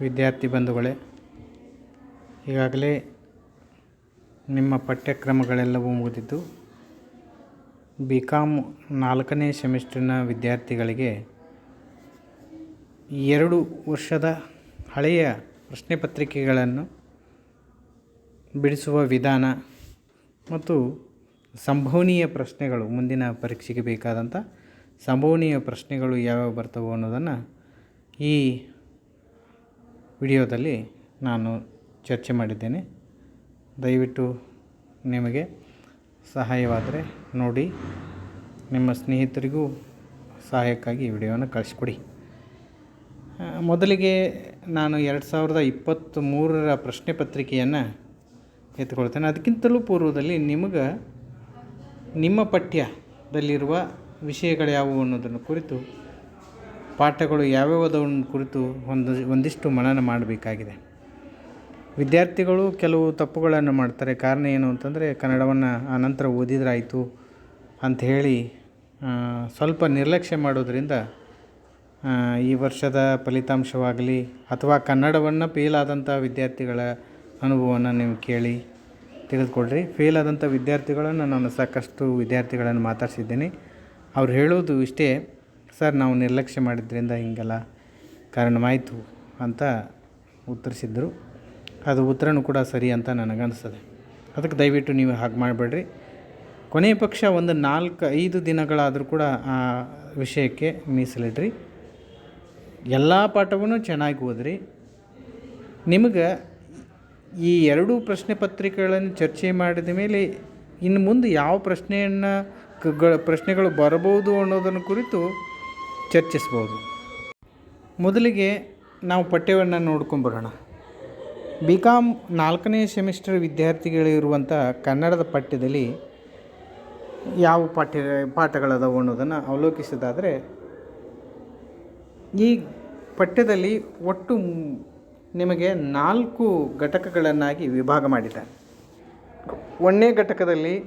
ವಿದ್ಯಾರ್ಥಿ ಬಂಧುಗಳೇ, ಈಗಾಗಲೇ ನಿಮ್ಮ ಪಠ್ಯಕ್ರಮಗಳೆಲ್ಲವೂ ಮುಗಿದಿದ್ದು ಬಿ ಕಾಮ್ ನಾಲ್ಕನೇ ಸೆಮಿಸ್ಟರ್ನ ವಿದ್ಯಾರ್ಥಿಗಳಿಗೆ ಎರಡು ವರ್ಷದ ಹಳೆಯ ಪ್ರಶ್ನೆ ಪತ್ರಿಕೆಗಳನ್ನು ಬಿಡಿಸುವ ವಿಧಾನ ಮತ್ತು ಸಂಭವನೀಯ ಪ್ರಶ್ನೆಗಳು, ಮುಂದಿನ ಪರೀಕ್ಷೆಗೆ ಬೇಕಾದಂಥ ಸಂಭವನೀಯ ಪ್ರಶ್ನೆಗಳು ಯಾವ್ಯಾವ ಬರ್ತವೆ ಅನ್ನೋದನ್ನು ಈ ವಿಡಿಯೋದಲ್ಲಿ ನಾನು ಚರ್ಚೆ ಮಾಡಿದ್ದೇನೆ. ದಯವಿಟ್ಟು ನಿಮಗೆ ಸಹಾಯವಾದರೆ ನೋಡಿ. ನಿಮ್ಮ ಸ್ನೇಹಿತರಿಗೂ ಸಹಾಯಕ್ಕಾಗಿ ಈ ವಿಡಿಯೋವನ್ನು ಕಳಿಸ್ಕೊಡಿ. ಮೊದಲಿಗೆ ನಾನು ಎರಡು ಸಾವಿರದ ಇಪ್ಪತ್ತ್ ಮೂರರ ಪ್ರಶ್ನೆ ಪತ್ರಿಕೆಯನ್ನು ಎತ್ಕೊಳ್ತೇನೆ ಅದಕ್ಕಿಂತಲೂ ಪೂರ್ವದಲ್ಲಿ ನಿಮಗೆ ನಿಮ್ಮ ಪಠ್ಯದಲ್ಲಿರುವ ವಿಷಯಗಳು ಯಾವುವು ಅನ್ನೋದನ್ನು ಕುರಿತು ಪಾಠಗಳು ಯಾವ್ಯಾವುದನ್ನು ಕುರಿತು ಒಂದು ಒಂದಿಷ್ಟು ಮನನ ಮಾಡಬೇಕಾಗಿದೆ. ವಿದ್ಯಾರ್ಥಿಗಳು ಕೆಲವು ತಪ್ಪುಗಳನ್ನು ಮಾಡ್ತಾರೆ. ಕಾರಣ ಏನು ಅಂತಂದರೆ, ಕನ್ನಡವನ್ನು ಆನಂತರ ಓದಿದ್ರಾಯಿತು ಅಂತ ಹೇಳಿ ಸ್ವಲ್ಪ ನಿರ್ಲಕ್ಷ್ಯ ಮಾಡೋದರಿಂದ ಈ ವರ್ಷದ ಫಲಿತಾಂಶವಾಗಲಿ ಅಥವಾ ಕನ್ನಡವನ್ನು ಫೇಲ್ ಆದಂಥ ವಿದ್ಯಾರ್ಥಿಗಳ ಅನುಭವವನ್ನು ನೀವು ಕೇಳಿ ತಿಳಿದುಕೊಳ್ಳ್ರಿ ಫೇಲ್ ಆದಂಥ ವಿದ್ಯಾರ್ಥಿಗಳನ್ನು ನಾನು ಸಾಕಷ್ಟು ವಿದ್ಯಾರ್ಥಿಗಳನ್ನು ಮಾತಾಡ್ಸಿದ್ದೇನೆ. ಅವ್ರು ಹೇಳೋದು ಇಷ್ಟೇ ಸರ್, ನಾವು ನಿರ್ಲಕ್ಷ್ಯ ಮಾಡಿದ್ದರಿಂದ ಹೀಗೆಲ್ಲ ಕಾರಣವಾಯಿತು ಅಂತ ಉತ್ತರಿಸಿದ್ರು. ಅದು ಉತ್ತರನೂ ಕೂಡ ಸರಿ ಅಂತ ನನಗನ್ನಿಸ್ತದೆ. ಅದಕ್ಕೆ ದಯವಿಟ್ಟು ನೀವು ಹಾಗೆ ಮಾಡಬೇಡ್ರಿ. ಕೊನೆಯ ಪಕ್ಷ ಒಂದು ನಾಲ್ಕು, ಐದು ದಿನಗಳಾದರೂ ಕೂಡ ಆ ವಿಷಯಕ್ಕೆ ಮೀಸಲಿಡ್ರಿ. ಎಲ್ಲ ಪಾಠವನ್ನು ಚೆನ್ನಾಗಿ ಓದ್ರಿ. ನಿಮಗೆ ಈ ಎರಡೂ ಪ್ರಶ್ನೆ ಪತ್ರಿಕೆಗಳನ್ನು ಚರ್ಚೆ ಮಾಡಿದ ಮೇಲೆ ಇನ್ನು ಮುಂದೆ ಯಾವ ಪ್ರಶ್ನೆಯನ್ನು ಪ್ರಶ್ನೆಗಳು ಬರಬಹುದು ಅನ್ನೋದನ್ನು ಕುರಿತು ಚರ್ಚಿಸ್ಬೋದು. ಮೊದಲಿಗೆ ನಾವು ಪಠ್ಯವನ್ನು ನೋಡ್ಕೊಂಬರೋಣ. ಬಿ ಕಾಮ್ ನಾಲ್ಕನೇ ಸೆಮಿಸ್ಟರ್ ವಿದ್ಯಾರ್ಥಿಗಳಿರುವಂಥ ಕನ್ನಡದ ಪಠ್ಯದಲ್ಲಿ ಯಾವ ಪಾಠ್ಯ, ಪಾಠಗಳದಾವು ಅನ್ನೋದನ್ನು ಅವಲೋಕಿಸೋದಾದರೆ, ಈ ಪಠ್ಯದಲ್ಲಿ ಒಟ್ಟು ನಿಮಗೆ ನಾಲ್ಕು ಘಟಕಗಳನ್ನಾಗಿ ವಿಭಾಗ ಮಾಡಿದ್ದಾರೆ. ಒಂದನೇ ಘಟಕದಲ್ಲಿ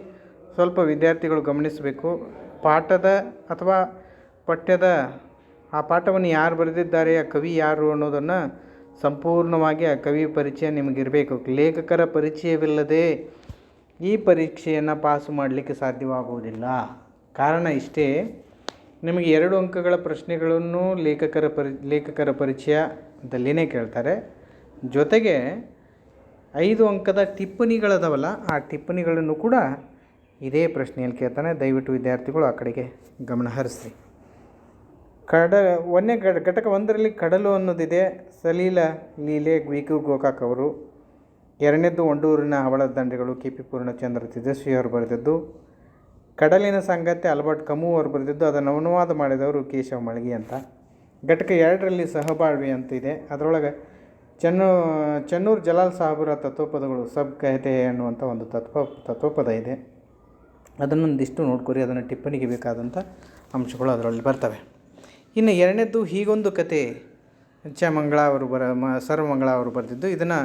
ಸ್ವಲ್ಪ ವಿದ್ಯಾರ್ಥಿಗಳು ಗಮನಿಸಬೇಕು. ಪಾಠದ ಅಥವಾ ಪಠ್ಯದ ಆ ಪಾಠವನ್ನು ಯಾರು ಬರೆದಿದ್ದಾರೆ, ಆ ಕವಿ ಯಾರು ಅನ್ನೋದನ್ನು ಸಂಪೂರ್ಣವಾಗಿ ಆ ಕವಿ ಪರಿಚಯ ನಿಮಗಿರಬೇಕು. ಲೇಖಕರ ಪರಿಚಯವಿಲ್ಲದೆ ಈ ಪರೀಕ್ಷೆಯನ್ನು ಪಾಸು ಮಾಡಲಿಕ್ಕೆ ಸಾಧ್ಯವಾಗುವುದಿಲ್ಲ. ಕಾರಣ ಇಷ್ಟೇ, ನಿಮಗೆ ಎರಡು ಅಂಕಗಳ ಪ್ರಶ್ನೆಗಳನ್ನು ಲೇಖಕರ ಪರಿ, ಲೇಖಕರ ಪರಿಚಯದಲ್ಲಿನೇ ಕೇಳ್ತಾರೆ. ಜೊತೆಗೆ ಐದು ಅಂಕದ ಟಿಪ್ಪಣಿಗಳದವಲ್ಲ, ಆ ಟಿಪ್ಪಣಿಗಳನ್ನು ಕೂಡ ಇದೇ ಪ್ರಶ್ನೆಯಲ್ಲಿ ಕೇಳ್ತಾನೆ. ದಯವಿಟ್ಟು ವಿದ್ಯಾರ್ಥಿಗಳು ಆ ಕಡೆಗೆ ಗಮನ ಹರಿಸ್ರಿ. ಕಡ ಒಂದನೇ ಘಟ ಘಟಕ ಒಂದರಲ್ಲಿ ಕಡಲು ಅನ್ನೋದಿದೆ. ಸಲೀಲ, ಲೀಲೆ ವಿಕು ಗೋಕಾಕ್ ಅವರು. ಎರಡನೇದ್ದು ಒಂಡೂರಿನ ಹವಳ ದಂಡೆಗಳು ಕೆ ಪಿ ಪೂರ್ಣಚಂದ್ರ ತೇಜಸ್ವಿ ಅವರು ಬರೆದಿದ್ದು. ಕಡಲಿನ ಸಂಗತಿ ಅಲ್ಬರ್ಟ್ ಕಮು ಅವರು ಬರೆದಿದ್ದು. ಅದನ್ನು ಅನುವಾದ ಮಾಡಿದವರು ಕೇಶವ ಮಳಗಿ ಅಂತ. ಘಟಕ ಎರಡರಲ್ಲಿ ಸಹಬಾಳ್ವೆ ಅಂತ ಇದೆ. ಅದರೊಳಗೆ ಚೆನ್ನೂ, ಚೆನ್ನೂರು ಜಲಾಲ್ ಸಾಹಬರ ತತ್ವಪದಗಳು ಸಬ್ ಕಹತೆ ಅನ್ನುವಂಥ ಒಂದು ತತ್ವ, ತತ್ವಪದ ಇದೆ. ಅದನ್ನೊಂದಿಷ್ಟು ನೋಡ್ಕೊರಿ. ಅದನ್ನು ಟಿಪ್ಪಣಿಗೆ ಬೇಕಾದಂಥ ಅಂಶಗಳು ಅದರಲ್ಲಿ ಬರ್ತವೆ. ಇನ್ನು ಎರಡನೇದ್ದು ಹೀಗೊಂದು ಕತೆ. ಮಂಗಳ ಅವರು ಬರ ಮ ಸರ್ವಮಂಗಳ ಅವರು ಬರೆದಿದ್ದು, ಇದನ್ನು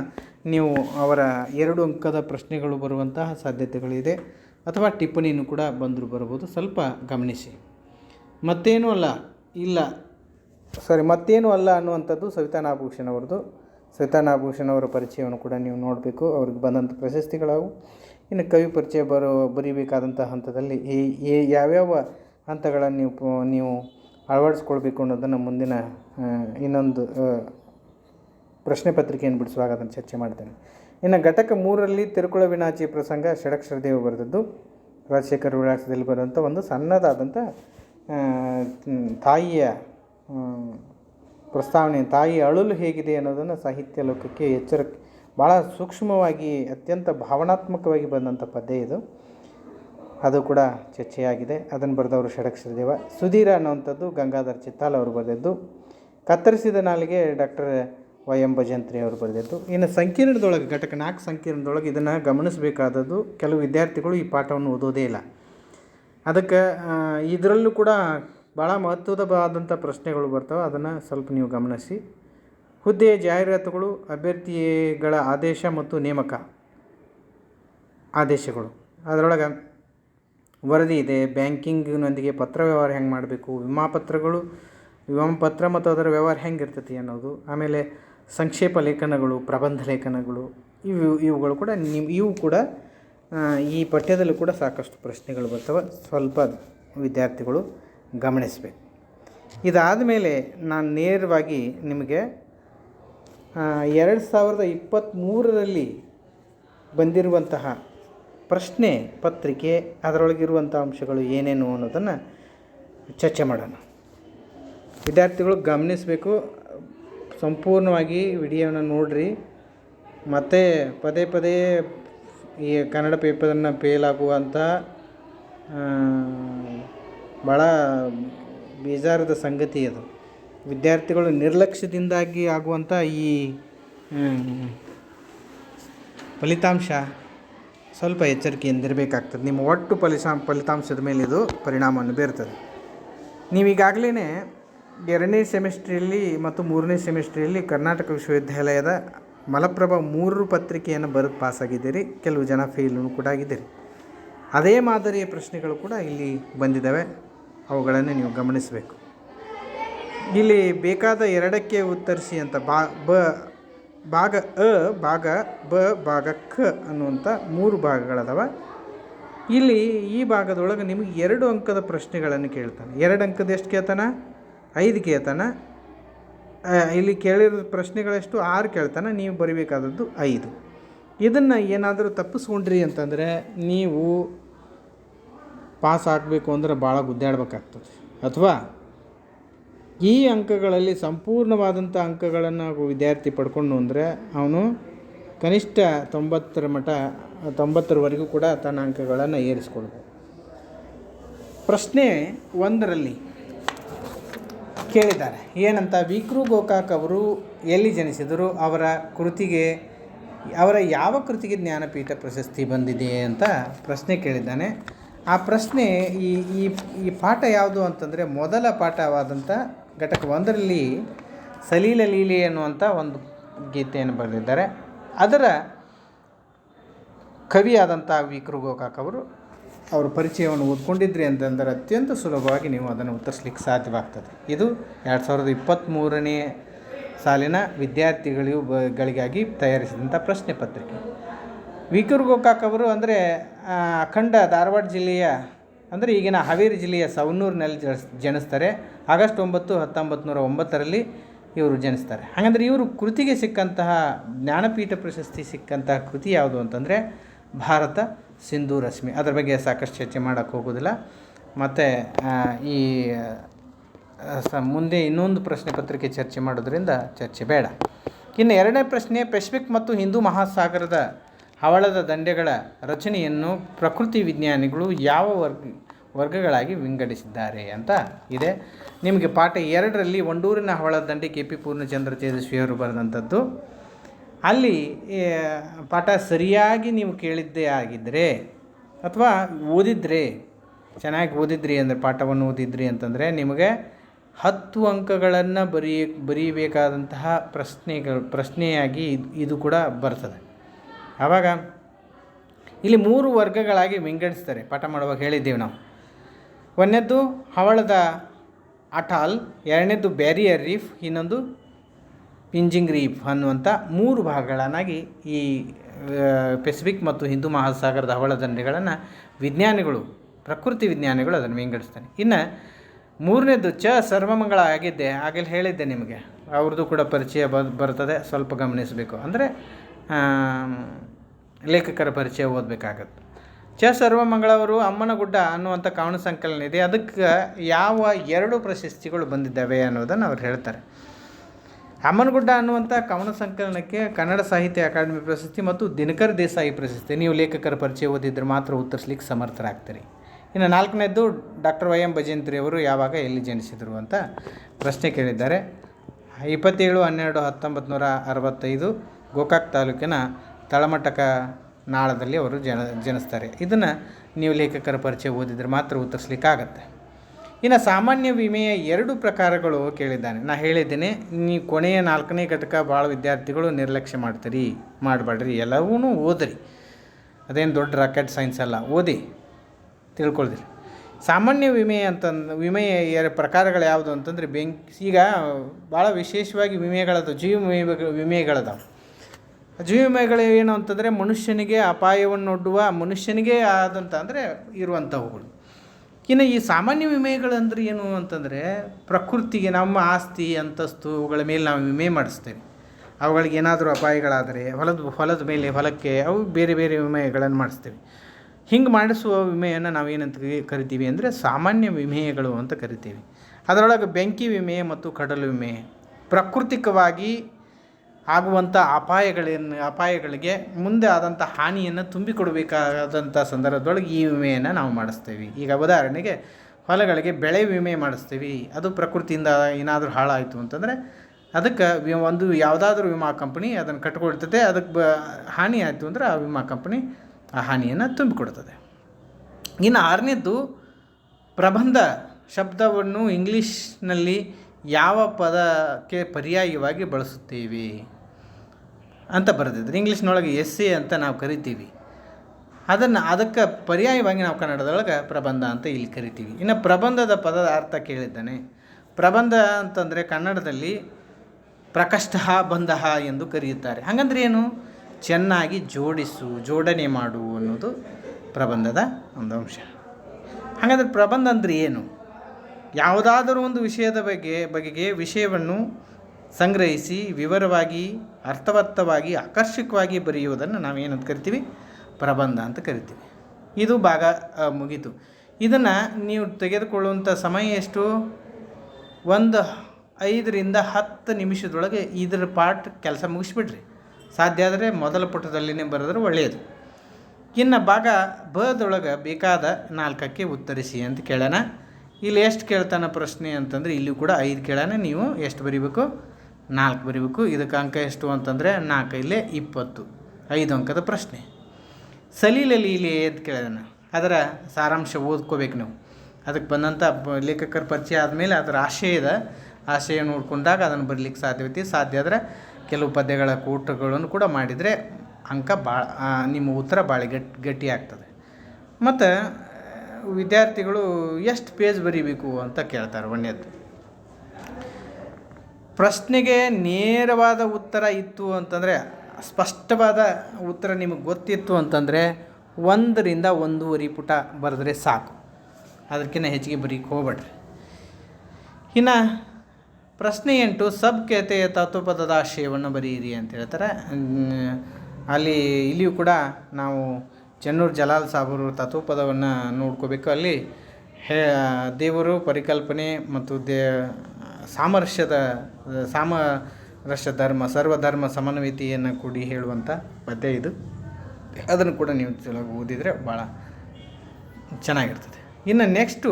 ನೀವು ಅವರ ಎರಡು ಅಂಕದ ಪ್ರಶ್ನೆಗಳು ಬರುವಂತಹ ಸಾಧ್ಯತೆಗಳಿದೆ. ಅಥವಾ ಟಿಪ್ಪಣಿಯನ್ನು ಕೂಡ ಬಂದರೂ ಬರ್ಬೋದು ಸ್ವಲ್ಪ ಗಮನಿಸಿ. ಮತ್ತೇನೂ ಅಲ್ಲ. ಇಲ್ಲ. ಸಾರಿ, ಮತ್ತೇನೂ ಅಲ್ಲ ಅನ್ನುವಂಥದ್ದು ಸವಿತಾ ನಾಗಭೂಷಣ್ ಅವರದು. ಸವಿತಾ ನಾಗಭೂಷಣ್ ಅವರ ಪರಿಚಯವನ್ನು ಕೂಡ ನೀವು ನೋಡಬೇಕು. ಅವ್ರಿಗೆ ಬಂದಂಥ ಪ್ರಶಸ್ತಿಗಳಾವು. ಇನ್ನು ಕವಿ ಪರಿಚಯ ಬರೋ ಬರೀಬೇಕಾದಂಥ ಹಂತದಲ್ಲಿ ಈ ಯಾವ್ಯಾವ ಹಂತಗಳನ್ನು ನೀವು ನೀವು ಅಳವಡಿಸ್ಕೊಳ್ಬೇಕು ಅನ್ನೋದನ್ನು ಮುಂದಿನ ಇನ್ನೊಂದು ಪ್ರಶ್ನೆ ಪತ್ರಿಕೆಯನ್ನು ಬಿಡಿಸುವಾಗ ಅದನ್ನು ಚರ್ಚೆ ಮಾಡ್ತೇನೆ. ಇನ್ನು ಘಟಕ ಮೂರರಲ್ಲಿ ತಿರುಕುಳ ವಿನಾಚಿ ಪ್ರಸಂಗ ಷಡಕ್ಷರದೇವ ಬರೆದದ್ದು. ರಾಜಶೇಖರ್ ವಿಳಾಸದಲ್ಲಿ ಬರುವಂಥ ಒಂದು ಸಣ್ಣದಾದಂಥ ತಾಯಿಯ ಪ್ರಸ್ತಾವನೆ ತಾಯಿ ಅಳಲು ಹೇಗಿದೆ ಅನ್ನೋದನ್ನು ಸಾಹಿತ್ಯ ಲೋಕಕ್ಕೆ ಎಚ್ಚರ ಭಾಳ ಸೂಕ್ಷ್ಮವಾಗಿ ಅತ್ಯಂತ ಭಾವನಾತ್ಮಕವಾಗಿ ಬಂದಂಥ ಪದ್ಯ ಇದು. ಅದು ಕೂಡ ಚರ್ಚೆಯಾಗಿದೆ. ಅದನ್ನು ಬರೆದವರು ಷಡಕ್ಷರದೇವ ಸುಧೀರ ಅನ್ನುವಂಥದ್ದು ಗಂಗಾಧರ್ ಚಿತ್ತಾಲ್ ಅವರು ಬರೆದಿದ್ದು. ಕತ್ತರಿಸಿದ ನಾಲಿಗೆ ಡಾಕ್ಟರ್ ವೈ ಎಂ ಭಜಂತ್ರಿ ಅವರು ಬರೆದಿದ್ದು. ಇನ್ನು ಸಂಕೀರ್ಣದೊಳಗೆ, ಘಟಕ ನಾಲ್ಕು ಸಂಕೀರ್ಣದೊಳಗೆ ಇದನ್ನು ಗಮನಿಸಬೇಕಾದದ್ದು ಕೆಲವು ವಿದ್ಯಾರ್ಥಿಗಳು ಈ ಪಾಠವನ್ನು ಓದೋದೇ ಇಲ್ಲ. ಅದಕ್ಕೆ ಇದರಲ್ಲೂ ಕೂಡ ಭಾಳ ಮಹತ್ವದವಾದಂಥ ಪ್ರಶ್ನೆಗಳು ಬರ್ತವೆ. ಅದನ್ನು ಸ್ವಲ್ಪ ನೀವು ಗಮನಿಸಿ. ಹುದ್ದೆಯ ಜಾಹೀರಾತುಗಳು, ಅಭ್ಯರ್ಥಿಗಳ ಆದೇಶ ಮತ್ತು ನೇಮಕ ಆದೇಶಗಳು. ಅದರೊಳಗೆ ವರದಿ ಇದೆ. ಬ್ಯಾಂಕಿಂಗ್ನೊಂದಿಗೆ ಪತ್ರ ವ್ಯವಹಾರ ಹೆಂಗೆ ಮಾಡಬೇಕು? ವಿಮಾ ಪತ್ರಗಳು, ವಿಮಾ ಪತ್ರ ಮತ್ತು ಅದರ ವ್ಯವಹಾರ ಹೆಂಗೆ ಇರ್ತೈತಿ ಅನ್ನೋದು. ಆಮೇಲೆ ಸಂಕ್ಷೇಪ ಲೇಖನಗಳು, ಪ್ರಬಂಧ ಲೇಖನಗಳು, ಇವು, ಇವುಗಳು ಕೂಡ ನೀವು ಇವು ಕೂಡ ಈ ಪಠ್ಯದಲ್ಲೂ ಕೂಡ ಸಾಕಷ್ಟು ಪ್ರಶ್ನೆಗಳು ಬರ್ತವೆ. ಸ್ವಲ್ಪ ವಿದ್ಯಾರ್ಥಿಗಳು ಗಮನಿಸಬೇಕು. ಇದಾದ ಮೇಲೆ ನಾನು ನೇರವಾಗಿ ನಿಮಗೆ ಎರಡು ಸಾವಿರದ ಇಪ್ಪತ್ತ್ಮೂರರಲ್ಲಿ ಬಂದಿರುವಂತಹ ಪ್ರಶ್ನೆ ಪತ್ರಿಕೆ ಅದರೊಳಗಿರುವಂಥ ಅಂಶಗಳು ಏನೇನು ಅನ್ನೋದನ್ನು ಚರ್ಚೆ ಮಾಡೋಣ. ವಿದ್ಯಾರ್ಥಿಗಳು ಗಮನಿಸಬೇಕು. ಸಂಪೂರ್ಣವಾಗಿ ವಿಡಿಯೋನ ನೋಡಿರಿ. ಮತ್ತು ಪದೇ ಪದೇ ಈ ಕನ್ನಡ ಪೇಪರನ್ನು ಫೇಲ್ ಆಗುವಂಥ ಭಾಳ ಬೇಜಾರದ ಸಂಗತಿ ಅದು. ವಿದ್ಯಾರ್ಥಿಗಳು ನಿರ್ಲಕ್ಷ್ಯದಿಂದಾಗಿ ಆಗುವಂಥ ಈ ಫಲಿತಾಂಶ ಸ್ವಲ್ಪ ಎಚ್ಚರಿಕೆಯಿಂದಿರಬೇಕಾಗ್ತದೆ ನಿಮ್ಮ ಒಟ್ಟು ಫಲಿತಾಂ ಫಲಿತಾಂಶದ ಮೇಲೆ ಇದು ಪರಿಣಾಮವನ್ನು ಬೀರ್ತದೆ. ನೀವೀಗಾಗಲೇ ಎರಡನೇ ಸೆಮಿಸ್ಟ್ರಿಯಲ್ಲಿ ಮತ್ತು ಮೂರನೇ ಸೆಮಿಸ್ಟ್ರಿಯಲ್ಲಿ ಕರ್ನಾಟಕ ವಿಶ್ವವಿದ್ಯಾಲಯದ ಮಲಪ್ರಭಾ ಮೂರು ಪತ್ರಿಕೆಯನ್ನು ಬರೆದು ಪಾಸಾಗಿದ್ದೀರಿ. ಕೆಲವು ಜನ ಫೇಲು ಕೂಡ ಆಗಿದ್ದೀರಿ. ಅದೇ ಮಾದರಿಯ ಪ್ರಶ್ನೆಗಳು ಕೂಡ ಇಲ್ಲಿ ಬಂದಿದ್ದಾವೆ. ಅವುಗಳನ್ನು ನೀವು ಗಮನಿಸಬೇಕು. ಇಲ್ಲಿ ಬೇಕಾದ ಎರಡಕ್ಕೆ ಉತ್ತರಿಸಿ ಅಂತ ಬಾ, ಬ ಭಾಗ ಅ, ಭಾಗ ಬ, ಭಾಗ ಕ ಅನ್ನುವಂಥ ಮೂರು ಭಾಗಗಳದಾವ. ಇಲ್ಲಿ ಈ ಭಾಗದೊಳಗೆ ನಿಮಗೆ ಎರಡು ಅಂಕದ ಪ್ರಶ್ನೆಗಳನ್ನು ಕೇಳ್ತಾನೆ. ಎರಡು ಅಂಕದ ಎಷ್ಟು ಕೇಳ್ತಾನ? ಐದು ಕೇಳ್ತಾನ. ಇಲ್ಲಿ ಕೇಳಿರೋ ಪ್ರಶ್ನೆಗಳೆಷ್ಟು? ಆರು ಕೇಳ್ತಾನೆ. ನೀವು ಬರಿಬೇಕಾದದ್ದು ಐದು. ಇದನ್ನು ಏನಾದರೂ ತಪ್ಪಿಸ್ಕೊಂಡ್ರಿ ಅಂತಂದರೆ ನೀವು ಪಾಸ್ ಆಗಬೇಕು ಅಂದ್ರೆ ಭಾಳ ಗುದ್ದಾಡ್ಬೇಕಾಗ್ತದೆ. ಅಥವಾ ಈ ಅಂಕಗಳಲ್ಲಿ ಸಂಪೂರ್ಣವಾದಂಥ ಅಂಕಗಳನ್ನು ವಿದ್ಯಾರ್ಥಿ ಪಡ್ಕೊಂಡು ಅಂದರೆ ಅವನು ಕನಿಷ್ಠ ತೊಂಬತ್ತರ ಮಟ್ಟ ತೊಂಬತ್ತರವರೆಗೂ ಕೂಡ ತನ್ನ ಅಂಕಗಳನ್ನು ಏರಿಸ್ಕೊಳ್ಬೋದು ಪ್ರಶ್ನೆ ಒಂದರಲ್ಲಿ ಕೇಳಿದ್ದಾರೆ, ಏನಂತ ವಿಕ್ರು ಗೋಕಾಕ್ ಅವರು ಎಲ್ಲಿ ಜನಿಸಿದರು, ಅವರ ಕೃತಿಗೆ, ಅವರ ಯಾವ ಕೃತಿಗೆ ಜ್ಞಾನಪೀಠ ಪ್ರಶಸ್ತಿ ಬಂದಿದೆ ಅಂತ ಪ್ರಶ್ನೆ ಕೇಳಿದ್ದಾನೆ. ಆ ಪ್ರಶ್ನೆ ಈ ಈ ಈ ಪಾಠ ಯಾವುದು ಅಂತಂದರೆ ಮೊದಲ ಪಾಠವಾದಂಥ ಘಟಕ ಒಂದರಲ್ಲಿ ಸಲೀಲ ಲೀಲೆ ಎನ್ನುವಂಥ ಒಂದು ಗೀತೆಯನ್ನು ಬರೆದಿದ್ದಾರೆ. ಅದರ ಕವಿಯಾದಂಥ ವಿಕ್ರು ಗೋಕಾಕ್ ಅವರು ಅವರ ಪರಿಚಯವನ್ನು ಓದ್ಕೊಂಡಿದ್ರಿ ಅಂತಂದರೆ ಅತ್ಯಂತ ಸುಲಭವಾಗಿ ನೀವು ಅದನ್ನು ಉತ್ತರಿಸ್ಲಿಕ್ಕೆ ಸಾಧ್ಯವಾಗ್ತದೆ. ಇದು ಎರಡು ಸಾವಿರದ ಇಪ್ಪತ್ತ್ಮೂರನೇ ಸಾಲಿನ ವಿದ್ಯಾರ್ಥಿಗಳಿಗೂ ಗಳಿಗಾಗಿ ತಯಾರಿಸಿದಂಥ ಪ್ರಶ್ನೆ ಪತ್ರಿಕೆ. ವಿಕ್ರು ಗೋಕಾಕ್ ಅವರು ಅಂದರೆ ಅಖಂಡ ಧಾರವಾಡ ಜಿಲ್ಲೆಯ ಅಂದರೆ ಈಗಿನ ಹಾವೇರಿ ಜಿಲ್ಲೆಯ ಸವಣೂರಿನಲ್ಲಿ ಜನಿಸ್ ಜನಿಸ್ತಾರೆ. ಆಗಸ್ಟ್ ಒಂಬತ್ತು ಹತ್ತೊಂಬತ್ತು ನೂರ ಒಂಬತ್ತರಲ್ಲಿ ಇವರು ಜನಿಸ್ತಾರೆ. ಹಾಗಂದ್ರೆ ಇವರು ಕೃತಿಗೆ ಸಿಕ್ಕಂತಹ ಜ್ಞಾನಪೀಠ ಪ್ರಶಸ್ತಿ ಸಿಕ್ಕಂತಹ ಕೃತಿ ಯಾವುದು ಅಂತಂದರೆ ಭಾರತ ಸಿಂಧು ರಶ್ಮಿ. ಅದರ ಬಗ್ಗೆ ಸಾಕಷ್ಟು ಚರ್ಚೆ ಮಾಡೋಕ್ಕೆ ಹೋಗೋದಿಲ್ಲ. ಮತ್ತು ಈ ಸ, ಮುಂದೆ ಇನ್ನೊಂದು ಪ್ರಶ್ನೆ ಪತ್ರಿಕೆ ಚರ್ಚೆ ಮಾಡೋದ್ರಿಂದ ಚರ್ಚೆ ಬೇಡ. ಇನ್ನು ಎರಡನೇ ಪ್ರಶ್ನೆ ಪೆಸಿಫಿಕ್ ಮತ್ತು ಹಿಂದೂ ಮಹಾಸಾಗರದ ಹವಳದ ದಂಡೆಗಳ ರಚನೆಯನ್ನು ಪ್ರಕೃತಿ ವಿಜ್ಞಾನಿಗಳು ಯಾವ ವರ್ಗ, ವರ್ಗಗಳಾಗಿ ವಿಂಗಡಿಸಿದ್ದಾರೆ ಅಂತ ಇದೆ. ನಿಮಗೆ ಪಾಠ ಎರಡರಲ್ಲಿ ಒಂಡೂರಿನ ಹವಳದ ದಂಡೆ ಕೆ ಪಿ ಪೂರ್ಣಚಂದ್ರ ತೇಜಸ್ವಿಯವರು ಬರೆದಂಥದ್ದು. ಅಲ್ಲಿ ಪಾಠ ಸರಿಯಾಗಿ ನೀವು ಕೇಳಿದ್ದೇ ಆಗಿದ್ದರೆ ಅಥವಾ ಓದಿದ್ರೆ, ಚೆನ್ನಾಗಿ ಓದಿದ್ರಿ ಅಂದರೆ ಪಾಠವನ್ನು ಓದಿದ್ರಿ ಅಂತಂದರೆ ನಿಮಗೆ ಹತ್ತು ಅಂಕಗಳನ್ನು ಬರೀ ಬರೀಬೇಕಾದಂತಹ ಪ್ರಶ್ನೆಗಳು, ಪ್ರಶ್ನೆಯಾಗಿ ಇದು ಇದು ಕೂಡ ಬರ್ತದೆ. ಆವಾಗ ಇಲ್ಲಿ ಮೂರು ವರ್ಗಗಳಾಗಿ ವಿಂಗಡಿಸ್ತಾರೆ. ಪಾಠ ಮಾಡುವಾಗ ಹೇಳಿದ್ದೀವಿ ನಾವು. ಒಂದನೇದ್ದು ಹವಳದ ಅಟಾಲ್, ಎರಡನೇದ್ದು ಬ್ಯಾರಿಯರ್ ರೀಫ್, ಇನ್ನೊಂದು ಪಿಂಜಿಂಗ್ ರೀಫ್ ಅನ್ನುವಂಥ ಮೂರು ಭಾಗಗಳನ್ನಾಗಿ ಈ ಪೆಸಿಫಿಕ್ ಮತ್ತು ಹಿಂದೂ ಮಹಾಸಾಗರದ ಹವಳ ದಂಡೆಗಳನ್ನು ವಿಜ್ಞಾನಿಗಳು, ಪ್ರಕೃತಿ ವಿಜ್ಞಾನಿಗಳು ಅದನ್ನು ವಿಂಗಡಿಸ್ತಾನೆ ಇನ್ನು ಮೂರನೇದು ಚ ಸರ್ವಮಂಗಳ ಆಗಿದ್ದೆ ಆಗಲೇ ಹೇಳಿದ್ದೆ ನಿಮಗೆ. ಅವ್ರದ್ದು ಕೂಡ ಪರಿಚಯ ಬರ್ತದೆ, ಸ್ವಲ್ಪ ಗಮನಿಸಬೇಕು. ಅಂದರೆ ಲೇಖಕರ ಪರಿಚಯ ಓದಬೇಕಾಗತ್ತೆ. ಚ ಸರ್ವಮಂಗಳವರು ಅಮ್ಮನಗುಡ್ಡ ಅನ್ನುವಂಥ ಕವನ ಸಂಕಲನ ಇದೆ. ಅದಕ್ಕೆ ಯಾವ ಎರಡು ಪ್ರಶಸ್ತಿಗಳು ಬಂದಿದ್ದಾವೆ ಅನ್ನೋದನ್ನು ಅವ್ರು ಹೇಳ್ತಾರೆ. ಅಮ್ಮನಗುಡ್ಡ ಅನ್ನುವಂಥ ಕವನ ಸಂಕಲನಕ್ಕೆ ಕನ್ನಡ ಸಾಹಿತ್ಯ ಅಕಾಡೆಮಿ ಪ್ರಶಸ್ತಿ ಮತ್ತು ದಿನಕರ್ ದೇಸಾಯಿ ಪ್ರಶಸ್ತಿ. ನೀವು ಲೇಖಕರ ಪರಿಚಯ ಓದಿದ್ರೆ ಮಾತ್ರ ಉತ್ತರಿಸ್ಲಿಕ್ಕೆ ಸಮರ್ಥರಾಗ್ತೀರಿ. ಇನ್ನು ನಾಲ್ಕನೇದ್ದು ಡಾಕ್ಟರ್ ವೈ ಎಂ ಅವರು ಯಾವಾಗ ಎಲ್ಲಿ ಜನಿಸಿದರು ಅಂತ ಪ್ರಶ್ನೆ ಕೇಳಿದ್ದಾರೆ. ಇಪ್ಪತ್ತೇಳು, ಹನ್ನೆರಡು, ಹತ್ತೊಂಬತ್ತು, ನೂರ ಅರವತ್ತೈದು ಗೋಕಾಕ್ ತಾಲೂಕಿನ ತಳಮಟ್ಟಕ ನಾಳದಲ್ಲಿ ಅವರು ಜನ ಜನಿಸ್ತಾರೆ. ಇದನ್ನು ನೀವು ಲೇಖಕರ ಪರಿಚಯ ಓದಿದ್ರೆ ಮಾತ್ರ ಉತ್ತರಿಸ್ಲಿಕ್ಕಾಗತ್ತೆ. ಇನ್ನು ಸಾಮಾನ್ಯ ವಿಮೆಯ ಎರಡು ಪ್ರಕಾರಗಳು ಕೇಳಿದ್ದಾನೆ. ನಾನು ಹೇಳಿದ್ದೇನೆ, ನೀ ಕೊನೆಯ ನಾಲ್ಕನೇ ಘಟಕ ಭಾಳ ವಿದ್ಯಾರ್ಥಿಗಳು ನಿರ್ಲಕ್ಷ್ಯ ಮಾಡ್ತೀರಿ ಮಾಡಬೇಡ್ರಿ ಎಲ್ಲವೂ ಓದ್ರಿ. ಅದೇನು ದೊಡ್ಡ ರಾಕೆಟ್ ಸೈನ್ಸ್ ಅಲ್ಲ, ಓದಿ, ತಿಳ್ಕೊಳ್ದಿರಿ. ಸಾಮಾನ್ಯ ವಿಮೆ ಅಂತಂದು, ವಿಮೆಯ ಪ್ರಕಾರಗಳು ಯಾವುದು ಅಂತಂದರೆ ಬೆಂಕಿ, ಈಗ ಭಾಳ ವಿಶೇಷವಾಗಿ ವಿಮೆಗಳದು ಜೀವ ವಿಮೆ ವಿಮೆಗಳದಾವೆ. ಜೀವ ವಿಮೆಗಳು ಏನು ಅಂತಂದರೆ ಮನುಷ್ಯನಿಗೆ ಅಪಾಯವನ್ನೊಡ್ಡುವ, ಮನುಷ್ಯನಿಗೆ ಆದಂಥ ಅಂದರೆ ಇರುವಂಥವುಗಳು ಇನ್ನು ಈ ಸಾಮಾನ್ಯ ವಿಮೆಗಳಂದ್ರೆ ಏನು ಅಂತಂದರೆ ಪ್ರಕೃತಿಗೆ ನಮ್ಮ ಆಸ್ತಿ, ಅಂತಸ್ತು, ಅವುಗಳ ಮೇಲೆ ನಾವು ವಿಮೆ ಮಾಡಿಸ್ತೇವೆ. ಅವುಗಳಿಗೆ ಏನಾದರೂ ಅಪಾಯಗಳಾದರೆ ಹೊಲದ ಹೊಲದ ಮೇಲೆ ಹೊಲಕ್ಕೆ ಅವು ಬೇರೆ ಬೇರೆ ವಿಮೆಗಳನ್ನು ಮಾಡಿಸ್ತೇವೆ. ಹಿಂಗೆ ಮಾಡಿಸುವ ವಿಮೆಯನ್ನು ನಾವೇನಂತ ಕರಿತೀವಿ ಅಂದರೆ ಸಾಮಾನ್ಯ ವಿಮೆಗಳು ಅಂತ ಕರಿತೀವಿ. ಅದರೊಳಗೆ ಬೆಂಕಿ ವಿಮೆ ಮತ್ತು ಕಡಲು ವಿಮೆ. ಪ್ರಾಕೃತಿಕವಾಗಿ ಆಗುವಂಥ ಅಪಾಯಗಳೇನು, ಅಪಾಯಗಳಿಗೆ ಮುಂದೆ ಆದಂಥ ಹಾನಿಯನ್ನು ತುಂಬಿಕೊಡಬೇಕಾದಂಥ ಸಂದರ್ಭದೊಳಗೆ ಈ ವಿಮೆಯನ್ನು ನಾವು ಮಾಡಿಸ್ತೀವಿ. ಈಗ ಉದಾಹರಣೆಗೆ ಹೊಲಗಳಿಗೆ ಬೆಳೆ ವಿಮೆ ಮಾಡಿಸ್ತೀವಿ. ಅದು ಪ್ರಕೃತಿಯಿಂದ ಏನಾದರೂ ಹಾಳಾಯಿತು ಅಂತಂದರೆ ಅದಕ್ಕೆ ಒಂದು ಯಾವುದಾದ್ರೂ ವಿಮಾ ಕಂಪ್ನಿ ಅದನ್ನು ಕಟ್ಕೊಳ್ತದೆ ಅದಕ್ಕೆ ಬ, ಹಾನಿ ಆಯಿತು ಅಂದರೆ ಆ ವಿಮಾ ಕಂಪ್ನಿ ಆ ಹಾನಿಯನ್ನು ತುಂಬಿಕೊಡ್ತದೆ. ಇನ್ನು ಆರನೇದ್ದು ಪ್ರಬಂಧ ಶಬ್ದವನ್ನು ಇಂಗ್ಲೀಷ್ನಲ್ಲಿ ಯಾವ ಪದಕ್ಕೆ ಪರ್ಯಾಯವಾಗಿ ಬಳಸುತ್ತೇವೆ ಅಂತ ಬರೆದಿದ್ರು ಇಂಗ್ಲೀಷ್ನೊಳಗೆ ಎಸ್ ಎ ಅಂತ ನಾವು ಕರಿತೀವಿ. ಅದನ್ನು ಅದಕ್ಕೆ ಪರ್ಯಾಯವಾಗಿ ನಾವು ಕನ್ನಡದೊಳಗೆ ಪ್ರಬಂಧ ಅಂತ ಇಲ್ಲಿ ಕರಿತೀವಿ. ಇನ್ನು ಪ್ರಬಂಧದ ಪದದ ಅರ್ಥ ಕೇಳಿದ್ದಾನೆ. ಪ್ರಬಂಧ ಅಂತಂದರೆ ಕನ್ನಡದಲ್ಲಿ ಪ್ರಕಷ್ಟ ಬಂಧ ಎಂದು ಕರೆಯುತ್ತಾರೆ. ಹಾಗಂದ್ರೆ ಏನು? ಚೆನ್ನಾಗಿ ಜೋಡಿಸು, ಜೋಡಣೆ ಮಾಡು ಅನ್ನೋದು ಪ್ರಬಂಧದ ಒಂದು ಅಂಶ. ಹಾಗಾದರೆ ಪ್ರಬಂಧ ಅಂದರೆ ಏನು? ಯಾವುದಾದರೂ ಒಂದು ವಿಷಯದ ಬಗ್ಗೆ, ಬಗೆಗೆ ವಿಷಯವನ್ನು ಸಂಗ್ರಹಿಸಿ, ವಿವರವಾಗಿ, ಅರ್ಥವತ್ತವಾಗಿ, ಆಕರ್ಷಕವಾಗಿ ಬರೆಯುವುದನ್ನು ನಾವೇನಂತ ಕರಿತೀವಿ? ಪ್ರಬಂಧ ಅಂತ ಕರಿತೀವಿ. ಇದು ಭಾಗ ಮುಗೀತು. ಇದನ್ನು ನೀವು ತೆಗೆದುಕೊಳ್ಳುವಂಥ ಸಮಯ ಎಷ್ಟು? ಒಂದು ಐದರಿಂದ ಹತ್ತು ನಿಮಿಷದೊಳಗೆ ಇದರ ಪಾರ್ಟ್ ಕೆಲಸ ಮುಗಿಸ್ಬಿಡ್ರಿ. ಸಾಧ್ಯ ಆದರೆ ಮೊದಲ ಪುಟದಲ್ಲಿನೇ ಬರೆದ್ರೆ ಒಳ್ಳೆಯದು ಇನ್ನು ಭಾಗ ಬದೊಳಗೆ ಬೇಕಾದ ನಾಲ್ಕಕ್ಕೆ ಉತ್ತರಿಸಿ ಅಂತ ಕೇಳೋಣ. ಇಲ್ಲಿ ಎಷ್ಟು ಕೇಳ್ತಾನೆ ಪ್ರಶ್ನೆ ಅಂತಂದರೆ ಇಲ್ಲಿ ಕೂಡ ಐದು ಕೇಳಾನೆ ನೀವು ಎಷ್ಟು ಬರಿಬೇಕು? ನಾಲ್ಕು ಬರಿಬೇಕು. ಇದಕ್ಕೆ ಅಂಕ ಎಷ್ಟು ಅಂತಂದರೆ ನಾಲ್ಕು, ಇಲ್ಲಿ ಇಪ್ಪತ್ತು. ಐದು ಅಂಕದ ಪ್ರಶ್ನೆ. ಸಲೀಲಲ್ಲಿ ಇಲ್ಲಿ ಅಂತ ಕೇಳಿದಾನೆ ಅದರ ಸಾರಾಂಶ ಓದ್ಕೋಬೇಕು ನೀವು. ಅದಕ್ಕೆ ಬಂದಂಥ ಲೇಖಕರ ಪರಿಚಯ ಆದಮೇಲೆ ಅದರ ಆಶಯದ ಆಶಯ ನೋಡ್ಕೊಂಡಾಗ ಅದನ್ನು ಬರಲಿಕ್ಕೆ ಸಾಧ್ಯತೆ ಸಾಧ್ಯ ಆದರೆ ಕೆಲವು ಪದ್ಯಗಳ ಕೂಟಗಳನ್ನು ಕೂಡ ಮಾಡಿದರೆ ಅಂಕ ಭಾಳ ನಿಮ್ಮ ಉತ್ತರ ಭಾಳ ಗಟ್ಟಿ ಗಟ್ಟಿಯಾಗ್ತದೆ. ಮತ್ತು ವಿದ್ಯಾರ್ಥಿಗಳು ಎಷ್ಟು ಪೇಜ್ ಬರೀಬೇಕು ಅಂತ ಕೇಳ್ತಾರೆ ಒಂದೇದ್ದು ಪ್ರಶ್ನೆಗೆ ನೇರವಾದ ಉತ್ತರ ಇತ್ತು ಅಂತಂದರೆ, ಸ್ಪಷ್ಟವಾದ ಉತ್ತರ ನಿಮಗೆ ಗೊತ್ತಿತ್ತು ಅಂತಂದರೆ, ಒಂದರಿಂದ ಒಂದೂವರೆ ಪುಟ ಬರೆದ್ರೆ ಸಾಕು. ಅದಕ್ಕಿಂತ ಹೆಚ್ಚಿಗೆ ಬರೀಕ್ಕೆ ಹೋಗ್ಬೇಡ್ರಿ. ಇನ್ನು ಪ್ರಶ್ನೆ ಎಂಟು ಸಬ್ ಕೇತೆಯ ತತ್ವಪದದ ಆಶಯವನ್ನು ಬರೀರಿ ಅಂತ ಹೇಳ್ತಾರೆ. ಅಲ್ಲಿ ಇಲ್ಲಿಯೂ ಕೂಡ ನಾವು ಚೆನ್ನೂರು ಜಲಾಲ್ ಸಾಬರು ತತ್ವಪದವನ್ನು ನೋಡ್ಕೋಬೇಕು. ಅಲ್ಲಿ, ಹೇ, ದೇವರು ಪರಿಕಲ್ಪನೆ ಮತ್ತು ದೇ, ಸಾಮರಸ್ಯದ, ಸಾಮರಸ್ಯ ಧರ್ಮ, ಸರ್ವಧರ್ಮ ಸಮನ್ವಯತೆಯನ್ನು ಕೂಡಿ ಹೇಳುವಂಥ ಪದ್ಯ ಇದು. ಅದನ್ನು ಕೂಡ ನೀವು ಚಲೋ ಓದಿದರೆ ಭಾಳ ಚೆನ್ನಾಗಿರ್ತದೆ. ಇನ್ನು ನೆಕ್ಸ್ಟು,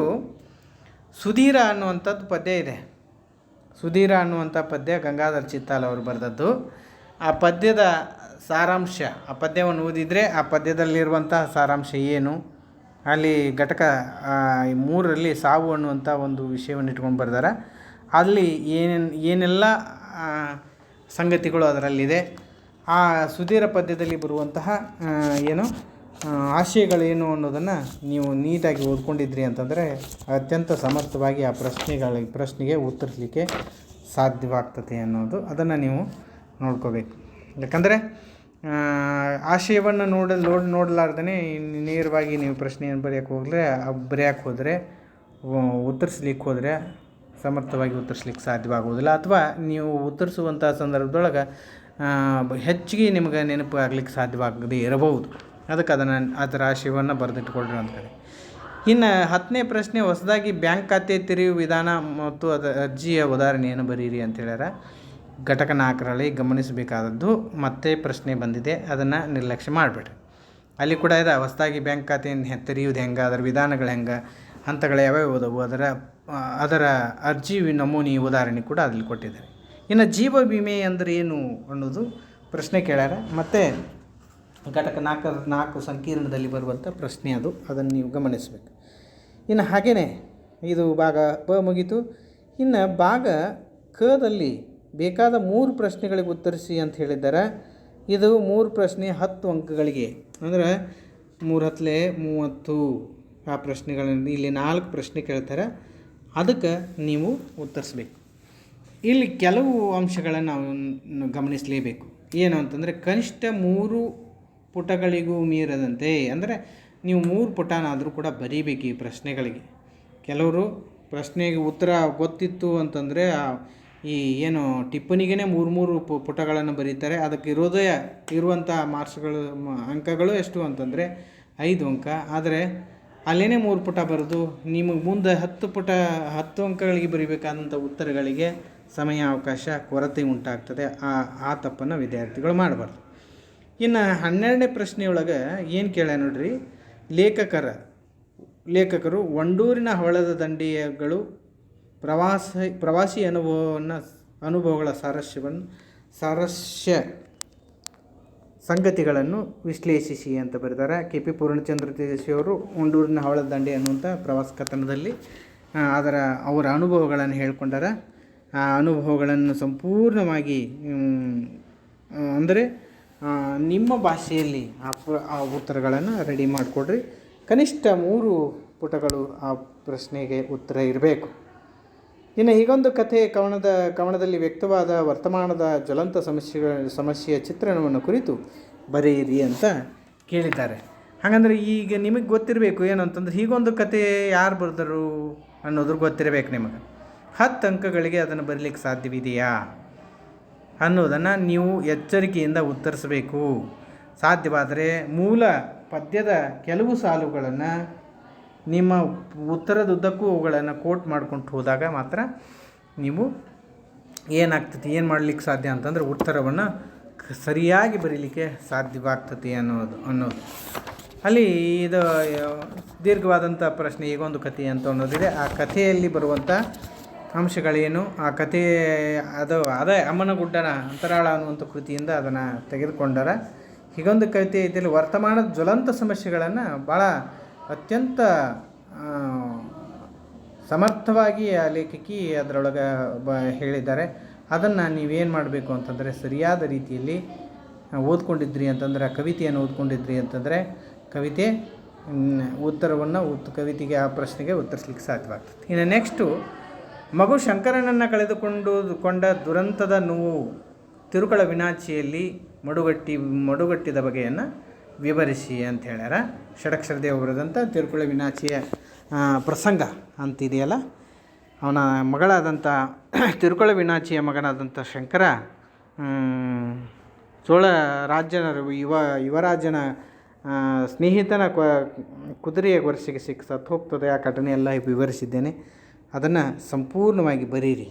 ಸುಧೀರ ಅನ್ನುವಂಥದ್ದು ಪದ್ಯ ಇದೆ. ಸುಧೀರ ಅನ್ನುವಂಥ ಪದ್ಯ ಗಂಗಾಧರ್ ಚಿತ್ತಾಲ್ ಅವರು ಬರೆದದ್ದು. ಆ ಪದ್ಯದ ಸಾರಾಂಶ, ಆ ಪದ್ಯವನ್ನು ಓದಿದರೆ ಆ ಪದ್ಯದಲ್ಲಿರುವಂತಹ ಸಾರಾಂಶ ಏನು? ಅಲ್ಲಿ ಘಟಕ ಈ ಮೂರರಲ್ಲಿ ಸಾವು ಅನ್ನುವಂಥ ಒಂದು ವಿಷಯವನ್ನು ಇಟ್ಕೊಂಡು ಬರ್ದಾರೆ. ಅಲ್ಲಿ ಏನೇನು, ಏನೆಲ್ಲ ಸಂಗತಿಗಳು ಅದರಲ್ಲಿದೆ. ಆ ಸುಧೀರ ಪದ್ಯದಲ್ಲಿ ಬರುವಂತಹ ಏನು ಆಶಯಗಳೇನು ಅನ್ನೋದನ್ನು ನೀವು ನೀಟಾಗಿ ಓದ್ಕೊಂಡಿದ್ರಿ ಅಂತಂದರೆ ಅತ್ಯಂತ ಸಮರ್ಥವಾಗಿ ಆ ಪ್ರಶ್ನೆಗಳಿಗೆ ಪ್ರಶ್ನೆಗೆ ಉತ್ತರಿಸಲಿಕ್ಕೆ ಸಾಧ್ಯವಾಗ್ತದೆ ಅನ್ನೋದು. ಅದನ್ನು ನೀವು ನೋಡ್ಕೋಬೇಕು. ಯಾಕಂದರೆ ಆಶಯವನ್ನು ನೋಡ, ನೋಡ್ ನೋಡಲಾರ್ದೇ ನೇರವಾಗಿ ನೀವು ಪ್ರಶ್ನೆಯನ್ನು ಬರೆಯೋಕ್ಕೆ ಹೋಗಲೇ ಬರೆಯೋಕ್ಕೆ ಹೋದರೆ ಉತ್ತರಿಸ್ಲಿಕ್ಕೆ ಹೋದರೆ ಸಮರ್ಥವಾಗಿ ಉತ್ತರಿಸ್ಲಿಕ್ಕೆ ಸಾಧ್ಯವಾಗುವುದಿಲ್ಲ. ಅಥವಾ ನೀವು ಉತ್ತರಿಸುವಂಥ ಸಂದರ್ಭದೊಳಗೆ ಹೆಚ್ಚಿಗೆ ನಿಮಗೆ ನೆನಪು ಆಗ್ಲಿಕ್ಕೆ ಸಾಧ್ಯವಾಗದೇ ಇರಬಹುದು. ಅದಕ್ಕೆ ಅದನ್ನು ಅದರ ಆಶಯವನ್ನು ಬರೆದಿಟ್ಕೊಳ್ರಿ ಅಂತ ಕಡೆ ಇನ್ನು ಹತ್ತನೇ ಪ್ರಶ್ನೆ, ಹೊಸದಾಗಿ ಬ್ಯಾಂಕ್ ಖಾತೆ ತೆರೆಯುವ ವಿಧಾನ ಮತ್ತು ಅದು, ಅರ್ಜಿಯ ಉದಾಹರಣೆಯನ್ನು ಬರೀರಿ ಅಂತ ಹೇಳ್ಯಾರ. ಘಟಕ ನಾಲ್ಕರಲ್ಲಿ ಗಮನಿಸಬೇಕಾದದ್ದು ಮತ್ತೆ ಪ್ರಶ್ನೆ ಬಂದಿದೆ, ಅದನ್ನು ನಿರ್ಲಕ್ಷ್ಯ ಮಾಡಬೇಡ್ರಿ. ಅಲ್ಲಿ ಕೂಡ ಇದೆ, ಹೊಸದಾಗಿ ಬ್ಯಾಂಕ್ ಖಾತೆಯನ್ನು ತೆರೆಯುವುದು ಹೆಂಗೆ, ಅದರ ವಿಧಾನಗಳು ಹೆಂಗೆ, ಹಂತಗಳು ಯಾವ್ಯಾವ ಓದವು ಅದರ ಅದರ ಅರ್ಜಿ ನಮೂನಿ ಉದಾಹರಣೆ ಕೂಡ ಅಲ್ಲಿ ಕೊಟ್ಟಿದ್ದಾರೆ. ಇನ್ನು ಜೀವ ವಿಮೆ ಅಂದರೆ ಏನು ಅನ್ನೋದು ಪ್ರಶ್ನೆ ಕೇಳ್ಯಾರ. ಮತ್ತು ಘಟಕ ನಾಲ್ಕು ನಾಲ್ಕು ಸಂಕೀರ್ಣದಲ್ಲಿ ಬರುವಂಥ ಪ್ರಶ್ನೆ ಅದು, ಅದನ್ನು ನೀವು ಗಮನಿಸಬೇಕು. ಇನ್ನು ಹಾಗೆಯೇ ಇದು ಭಾಗ ಬ ಮುಗೀತು. ಇನ್ನು ಭಾಗ ಕದಲ್ಲಿ ಬೇಕಾದ ಮೂರು ಪ್ರಶ್ನೆಗಳಿಗೆ ಉತ್ತರಿಸಿ ಅಂತ ಹೇಳಿದ್ದಾರೆ. ಇದು ಮೂರು ಪ್ರಶ್ನೆ ಹತ್ತು ಅಂಕಗಳಿಗೆ. ಅಂದರೆ ಮೂರು ಹತ್ತಲೆ ಮೂವತ್ತು ಆ ಪ್ರಶ್ನೆಗಳನ್ನು ಇಲ್ಲಿ ನಾಲ್ಕು ಪ್ರಶ್ನೆ ಕೇಳ್ತಾರೆ. ಅದಕ್ಕೆ ನೀವು ಉತ್ತರಿಸ್ಬೇಕು. ಇಲ್ಲಿ ಕೆಲವು ಅಂಶಗಳನ್ನು ನಾವು ಗಮನಿಸಲೇಬೇಕು. ಏನು ಅಂತಂದರೆ ಕನಿಷ್ಠ ಮೂರು ಪುಟಗಳಿಗೂ ಮೀರದಂತೆ, ಅಂದರೆ ನೀವು ಮೂರು ಪುಟನಾದರೂ ಕೂಡ ಬರೀಬೇಕು ಈ ಪ್ರಶ್ನೆಗಳಿಗೆ. ಕೆಲವರು ಪ್ರಶ್ನೆಗೆ ಉತ್ತರ ಗೊತ್ತಿತ್ತು ಅಂತಂದರೆ ಈ ಏನು ಟಿಪ್ಪಣಿಗೇ ಮೂರು ಮೂರು ಪುಟಗಳನ್ನು ಬರೀತಾರೆ. ಅದಕ್ಕೆ ಇರೋದೇ ಇರುವಂಥ ಮಾರ್ಕ್ಸ್ಗಳು ಅಂಕಗಳು ಎಷ್ಟು ಅಂತಂದರೆ ಐದು ಅಂಕ. ಆದರೆ ಅಲ್ಲೇ ಮೂರು ಪುಟ ಬರೆದು ನಿಮಗೆ ಮುಂದೆ ಹತ್ತು ಪುಟ, ಹತ್ತು ಅಂಕಗಳಿಗೆ ಬರೀಬೇಕಾದಂಥ ಉತ್ತರಗಳಿಗೆ ಸಮಯ, ಅವಕಾಶ, ಕೊರತೆ ಉಂಟಾಗ್ತದೆ. ಆ ಆ ತಪ್ಪನ್ನು ವಿದ್ಯಾರ್ಥಿಗಳು ಮಾಡಬಾರ್ದು. ಇನ್ನು ಹನ್ನೆರಡನೇ ಪ್ರಶ್ನೆಯೊಳಗೆ ಏನು ಕೇಳ ನೋಡ್ರಿ? ಲೇಖಕರ, ಲೇಖಕರು ಒಂಡೂರಿನ ಹವಳದ ದಂಡೆಗಳು ಪ್ರವಾಸ, ಪ್ರವಾಸಿ ಅನುಭವವನ್ನು, ಅನುಭವಗಳ ಸಾರಸ್ಯವನ್ನು, ಸಾರಸ್ಯ ಸಂಗತಿಗಳನ್ನು ವಿಶ್ಲೇಷಿಸಿ ಅಂತ ಬರೆದಾರೆ. ಕೆ. ಪಿ. ಪೂರ್ಣಚಂದ್ರ ತೇಜಸ್ವಿಯವರು ಅವರು ಹವಳ ದಂಡೆ ಅನ್ನುವಂಥ ಪ್ರವಾಸ ಕಥನದಲ್ಲಿ ಅದರ, ಅವರ ಅನುಭವಗಳನ್ನು ಹೇಳ್ಕೊಂಡಾರ. ಆ ಅನುಭವಗಳನ್ನು ಸಂಪೂರ್ಣವಾಗಿ ಅಂದರೆ ನಿಮ್ಮ ಭಾಷೆಯಲ್ಲಿ ಆ ಪ್ರ- ಆ ಉತ್ತರಗಳನ್ನು ರೆಡಿ ಮಾಡಿಕೊಡ್ರಿ. ಕನಿಷ್ಠ ಮೂರು ಪುಟಗಳು ಆ ಪ್ರಶ್ನೆಗೆ ಉತ್ತರ ಇರಬೇಕು. ಇನ್ನು ಹೀಗೊಂದು ಕಥೆ ಕವನದ ಕವನದಲ್ಲಿ ವ್ಯಕ್ತವಾದ ವರ್ತಮಾನದ ಜ್ವಲಂತ ಸಮಸ್ಯೆಗಳ ಸಮಸ್ಯೆಯ ಚಿತ್ರಣವನ್ನು ಕುರಿತು ಬರೆಯಿರಿ ಅಂತ ಕೇಳಿದ್ದಾರೆ. ಹಾಗಂದರೆ ಈಗ ನಿಮಗೆ ಗೊತ್ತಿರಬೇಕು ಏನು ಅಂತಂದ್ರೆ ಹೀಗೊಂದು ಕತೆ ಯಾರು ಬರೆದರು ಅನ್ನೋದ್ರ ಗೊತ್ತಿರಬೇಕು ನಿಮಗೆ. ಹತ್ತು ಅಂಕಗಳಿಗೆ ಅದನ್ನು ಬರೀಲಿಕ್ಕೆ ಸಾಧ್ಯವಿದೆಯಾ? ಅನ್ನೋದನ್ನು ನೀವು ಎಚ್ಚರಿಕೆಯಿಂದ ಉತ್ತರಿಸಬೇಕು. ಸಾಧ್ಯವಾದರೆ ಮೂಲ ಪದ್ಯದ ಕೆಲವು ಸಾಲುಗಳನ್ನು ನಿಮ್ಮ ಉತ್ತರದುದ್ದಕ್ಕೂ ಅವುಗಳನ್ನು ಕೋಟ್ ಮಾಡ್ಕೊಂಡು ಹೋದಾಗ ಮಾತ್ರ ನೀವು ಏನಾಗ್ತದೆ, ಏನು ಮಾಡಲಿಕ್ಕೆ ಸಾಧ್ಯ ಅಂತಂದರೆ ಉತ್ತರವನ್ನು ಸರಿಯಾಗಿ ಬರೀಲಿಕ್ಕೆ ಸಾಧ್ಯವಾಗ್ತದೆ ಅನ್ನೋದು ಅನ್ನೋದು. ಅಲ್ಲಿ ಇದು ದೀರ್ಘವಾದಂಥ ಪ್ರಶ್ನೆ, ಈಗೊಂದು ಕಥೆ ಅಂತ ಅನ್ನೋದಿದೆ. ಆ ಕಥೆಯಲ್ಲಿ ಬರುವಂಥ ಅಂಶಗಳೇನು? ಆ ಕಥೆ, ಅದು, ಅದೇ ಅಮ್ಮನಗುಡ್ಡನ ಅಂತರಾಳ ಅನ್ನುವಂಥ ಕೃತಿಯಿಂದ ಅದನ್ನು ತೆಗೆದುಕೊಂಡರ. ಹೀಗೊಂದು ಕವಿತೆ ಇದರಲ್ಲಿ ವರ್ತಮಾನದ ಜ್ವಲಂತ ಸಮಸ್ಯೆಗಳನ್ನು ಭಾಳ ಅತ್ಯಂತ ಸಮರ್ಥವಾಗಿ ಆ ಲೇಖಕಿ ಅದರೊಳಗೆ ಬ ಹೇಳಿದ್ದಾರೆ. ಅದನ್ನು ನೀವೇನು ಮಾಡಬೇಕು ಅಂತಂದರೆ ಸರಿಯಾದ ರೀತಿಯಲ್ಲಿ ಓದ್ಕೊಂಡಿದ್ರಿ ಅಂತಂದರೆ, ಆ ಕವಿತೆಯನ್ನು ಓದ್ಕೊಂಡಿದ್ರಿ ಅಂತಂದರೆ, ಕವಿತೆ ಉತ್ತರವನ್ನು ಉತ್, ಕವಿತೆಗೆ, ಆ ಪ್ರಶ್ನೆಗೆ ಉತ್ತರಿಸ್ಲಿಕ್ಕೆ ಸಾಧ್ಯವಾಗ್ತದೆ. ಇನ್ನು ನೆಕ್ಸ್ಟು, ಮಗು ಶಂಕರನನ್ನು ಕಳೆದುಕೊಂಡು ಕೊಂಡ ದುರಂತದ ನೋವು ತಿರುಕಳ ವಿನಾಚಿಯಲ್ಲಿ ಮಡುಗಟ್ಟಿ, ಮಡುಗಟ್ಟಿದ ಬಗೆಯನ್ನು ವಿವರಿಸಿ ಅಂತ ಹೇಳ್ಯಾರ. ಷಡಕ್ಷರದೇವ ಬರೆದಂಥ ತಿರುಕುಳ ವಿನಾಚಿಯ ಆ, ಪ್ರಸಂಗ ಅಂತಿದೆಯಲ್ಲ? ಅವನ ಮಗಳಾದಂಥ ತಿರುಕುಳ ವಿನಾಚಿಯ ಮಗನಾದಂಥ ಶಂಕರ ಚೋಳ ರಾಜ್ಯನ ಯುವ ಯುವರಾಜನ ಸ್ನೇಹಿತನ ಕುದುರೆಯ ವರ್ಷಿಗೆ ಸಿಕ್ಕ ಸತ್ತು ಹೋಗ್ತದೆ ಆ ಘಟನೆ ಎಲ್ಲ ವಿವರಿಸಿದ್ದೇನೆ. ಅದನ್ನು ಸಂಪೂರ್ಣವಾಗಿ ಬರೀರಿ.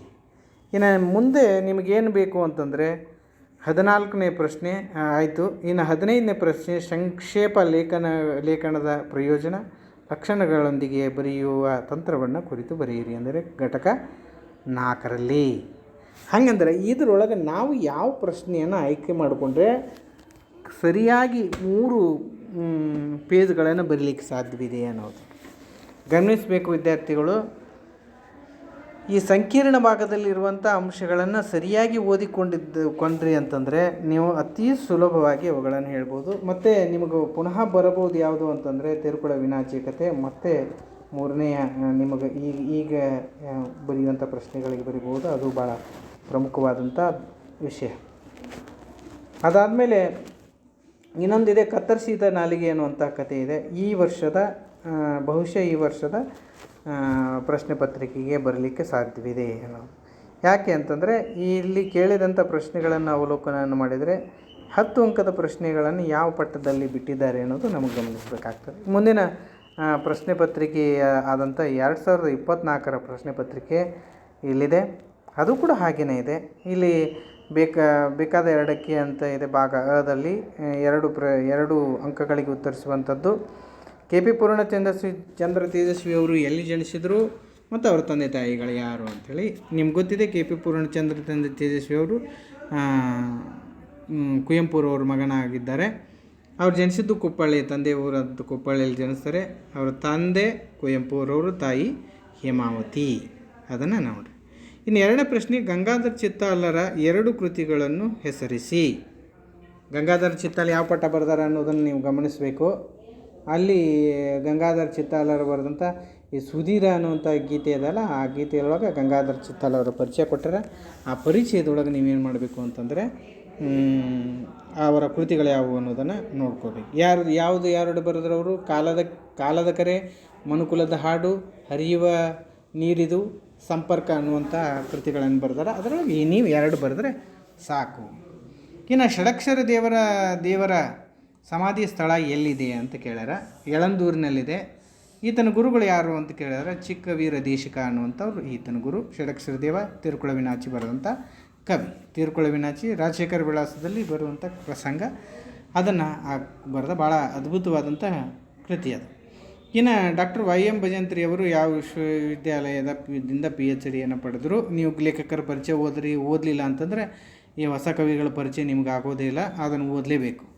ಇನ್ನು ಮುಂದೆ ನಿಮಗೇನು ಬೇಕು ಅಂತಂದರೆ ಹದಿನಾಲ್ಕನೇ ಪ್ರಶ್ನೆ ಆಯಿತು. ಇನ್ನು ಹದಿನೈದನೇ ಪ್ರಶ್ನೆ, ಸಂಕ್ಷೇಪ ಲೇಖನ, ಲೇಖನದ ಪ್ರಯೋಜನ ಲಕ್ಷಣಗಳೊಂದಿಗೆ ಬರೆಯುವ ತಂತ್ರವನ್ನು ಕುರಿತು ಬರೆಯಿರಿ ಅಂದರೆ ಘಟಕ ನಾಲ್ಕರಲ್ಲಿ. ಹಾಗಂದ್ರೆ ಇದರೊಳಗೆ ನಾವು ಯಾವ ಪ್ರಶ್ನೆಯನ್ನು ಆಯ್ಕೆ ಮಾಡಿಕೊಂಡ್ರೆ ಸರಿಯಾಗಿ ಮೂರು ಪೇಜ್ಗಳನ್ನು ಬರೀಲಿಕ್ಕೆ ಸಾಧ್ಯವಿದೆ ಅನ್ನೋದು. ಗಮನಿಸಬೇಕು ವಿದ್ಯಾರ್ಥಿಗಳು. ಈ ಸಂಕೀರ್ಣ ಭಾಗದಲ್ಲಿರುವಂಥ ಅಂಶಗಳನ್ನು ಸರಿಯಾಗಿ ಓದಿಕೊಂಡಿದ್ದು ಕೊಂಡ್ರಿ ಅಂತಂದರೆ ನೀವು ಅತಿ ಸುಲಭವಾಗಿ ಅವುಗಳನ್ನು ಹೇಳ್ಬೋದು. ಮತ್ತು ನಿಮಗೆ ಪುನಃ ಬರಬಹುದು ಯಾವುದು ಅಂತಂದರೆ ತಿರುಕುಳ ವಿನಾಚಿ ಕತೆ ಮತ್ತು ಮೂರನೆಯ ನಿಮಗೆ ಈಗ ಈಗ ಬರೆಯುವಂಥ ಪ್ರಶ್ನೆಗಳಿಗೆ ಬರಿಬೋದು ಅದು ಭಾಳ ಪ್ರಮುಖವಾದಂಥ ವಿಷಯ. ಅದಾದಮೇಲೆ ಇನ್ನೊಂದಿದೆ ಕತ್ತರಿಸಿದ ನಾಲಿಗೆ ಅನ್ನುವಂಥ ಕಥೆ ಇದೆ. ಈ ವರ್ಷದ ಬಹುಶಃ ಈ ವರ್ಷದ ಪ್ರಶ್ನೆ ಪತ್ರಿಕೆಗೆ ಬರಲಿಕ್ಕೆ ಸಾಧ್ಯವಿದೆ ಅನ್ನೋದು ಯಾಕೆ ಅಂತಂದರೆ ಇಲ್ಲಿ ಕೇಳಿದಂಥ ಪ್ರಶ್ನೆಗಳನ್ನು ಅವಲೋಕನವನ್ನು ಮಾಡಿದರೆ ಹತ್ತು ಅಂಕದ ಪ್ರಶ್ನೆಗಳನ್ನು ಯಾವ ಪಟ್ಟದಲ್ಲಿ ಬಿಟ್ಟಿದ್ದಾರೆ ಅನ್ನೋದು ನಮಗೆ ಗಮನಿಸಬೇಕಾಗ್ತದೆ. ಮುಂದಿನ ಪ್ರಶ್ನೆ ಪತ್ರಿಕೆ ಆದಂಥ ಎರಡು ಸಾವಿರದ ಇಪ್ಪತ್ತ್ನಾಲ್ಕರ ಪ್ರಶ್ನೆ ಪತ್ರಿಕೆ ಇಲ್ಲಿದೆ. ಅದು ಕೂಡ ಹಾಗೆಯೇ ಇದೆ. ಇಲ್ಲಿ ಬೇಕಾ ಬೇಕಾದ ಎರಡಕ್ಕೆ ಅಂತ ಇದೆ ಭಾಗ ಅದಲ್ಲಿ ಆ, ಎರಡು ಪ್ರ ಎರಡು ಅಂಕಗಳಿಗೆ ಉತ್ತರಿಸುವಂಥದ್ದು ಕೆ ಪಿ ಪೂರ್ಣಚಂದ್ರಶ್ರೀ ಚಂದ್ರ ತೇಜಸ್ವಿ ಅವರು ಎಲ್ಲಿ ಜನಿಸಿದರು ಮತ್ತು ಅವರ ತಂದೆ ತಾಯಿಗಳು ಯಾರು ಅಂಥೇಳಿ ನಿಮ್ಗೆ ಗೊತ್ತಿದೆ ಕೆ ಪಿ ಪೂರ್ಣಚಂದ್ರ ತಂದೆ ತೇಜಸ್ವಿ ಅವರು ಕುವೆಂಪುರವ್ರ ಮಗನಾಗಿದ್ದಾರೆ. ಅವ್ರು ಜನಿಸಿದ್ದು ಕುಪ್ಪಳ್ಳಿ, ತಂದೆ ಊರದ್ದು ಕುಪ್ಪಳ್ಳಿಯಲ್ಲಿ ಜನಿಸ್ತಾರೆ. ಅವರ ತಂದೆ ಕುವೆಂಪುರವರು ತಾಯಿ ಹೇಮಾವತಿ. ಅದನ್ನು ನೋಡಿ. ಇನ್ನು ಎರಡನೇ ಪ್ರಶ್ನೆ, ಗಂಗಾಧರ ಚಿತ್ತಾಲರ ಎರಡು ಕೃತಿಗಳನ್ನು ಹೆಸರಿಸಿ. ಗಂಗಾಧರ ಚಿತ್ತಾಲ್ ಯಾವ ಪಟ್ಟ ಬರ್ದಾರ ಅನ್ನೋದನ್ನು ನೀವು ಗಮನಿಸಬೇಕು. ಅಲ್ಲಿ ಗಂಗಾಧರ್ ಚಿತ್ತಾಲರು ಬರೆದಂಥ ಈ ಸುಧೀರ ಅನ್ನುವಂಥ ಗೀತೆ ಅದಲ್ಲ ಆ ಗೀತೆಯೊಳಗೆ ಗಂಗಾಧರ್ ಚಿತ್ತಾಲವರು ಪರಿಚಯ ಕೊಟ್ಟರೆ ಆ ಪರಿಚಯದೊಳಗೆ ನೀವೇನು ಮಾಡಬೇಕು ಅಂತಂದರೆ ಅವರ ಕೃತಿಗಳು ಯಾವುವು ಅನ್ನೋದನ್ನು ನೋಡ್ಕೋಬೇಕು ಯಾರು, ಯಾವುದು ಯಾರು ಬರೆದ್ರು ಅವರು? ಕಾಲದ ಕಾಲದ ಕರೆ, ಮನುಕುಲದ ಹಾಡು, ಹರಿಯುವ ನೀರಿದು, ಸಂಪರ್ಕ ಅನ್ನುವಂಥ ಕೃತಿಗಳನ್ನು ಬರೆದಾರೆ. ಅದರೊಳಗೆ ನೀವು ಎರಡು ಬರೆದ್ರೆ ಸಾಕು. ಇನ್ನು ಷಡಕ್ಷರ ದೇವರ ದೇವರ ಸಮಾಧಿ ಸ್ಥಳ ಎಲ್ಲಿದೆ ಅಂತ ಕೇಳ್ಯಾರ. ಎಳಂದೂರಿನಲ್ಲಿದೆ ಈತನ ಗುರುಗಳು ಯಾರು ಅಂತ ಕೇಳಿದ್ರೆ ಚಿಕ್ಕ ವೀರ ದೇಶಿಕ ಅನ್ನುವಂಥವ್ರು ಈತನ ಗುರು. ಷಡಕ್ಷರದೇವ, ತಿರುಕುಳ ತಿರುಕುಳವಿನಾಚಿ ಬರೆದಂಥ ಕವಿ. ತಿರುಕುಳವಿನಾಚಿ ರಾಜಶೇಖರ ವಿಳಾಸದಲ್ಲಿ ಬರುವಂಥ ಪ್ರಸಂಗ. ಅದನ್ನು ಆ ಬರೆದ ಭಾಳ ಅದ್ಭುತವಾದಂಥ ಕೃತಿ ಅದು. ಇನ್ನು ಡಾಕ್ಟರ್ ವೈ ಎಂ ಭಜಂತ್ರಿಯವರು ಯಾವ ವಿಶ್ವವಿದ್ಯಾಲಯದ ದಿಂದ ಪಿ ಎಚ್ ಡಿಯನ್ನು ಪಡೆದರು. ನೀವು ಲೇಖಕರ ಪರಿಚಯ ಓದ್ರಿ, ಓದಲಿಲ್ಲ ಅಂತಂದರೆ ಈ ಹೊಸ ಕವಿಗಳ ಪರಿಚಯ ನಿಮ್ಗೆ ಆಗೋದೇ ಇಲ್ಲ. ಅದನ್ನು ಓದಲೇಬೇಕು.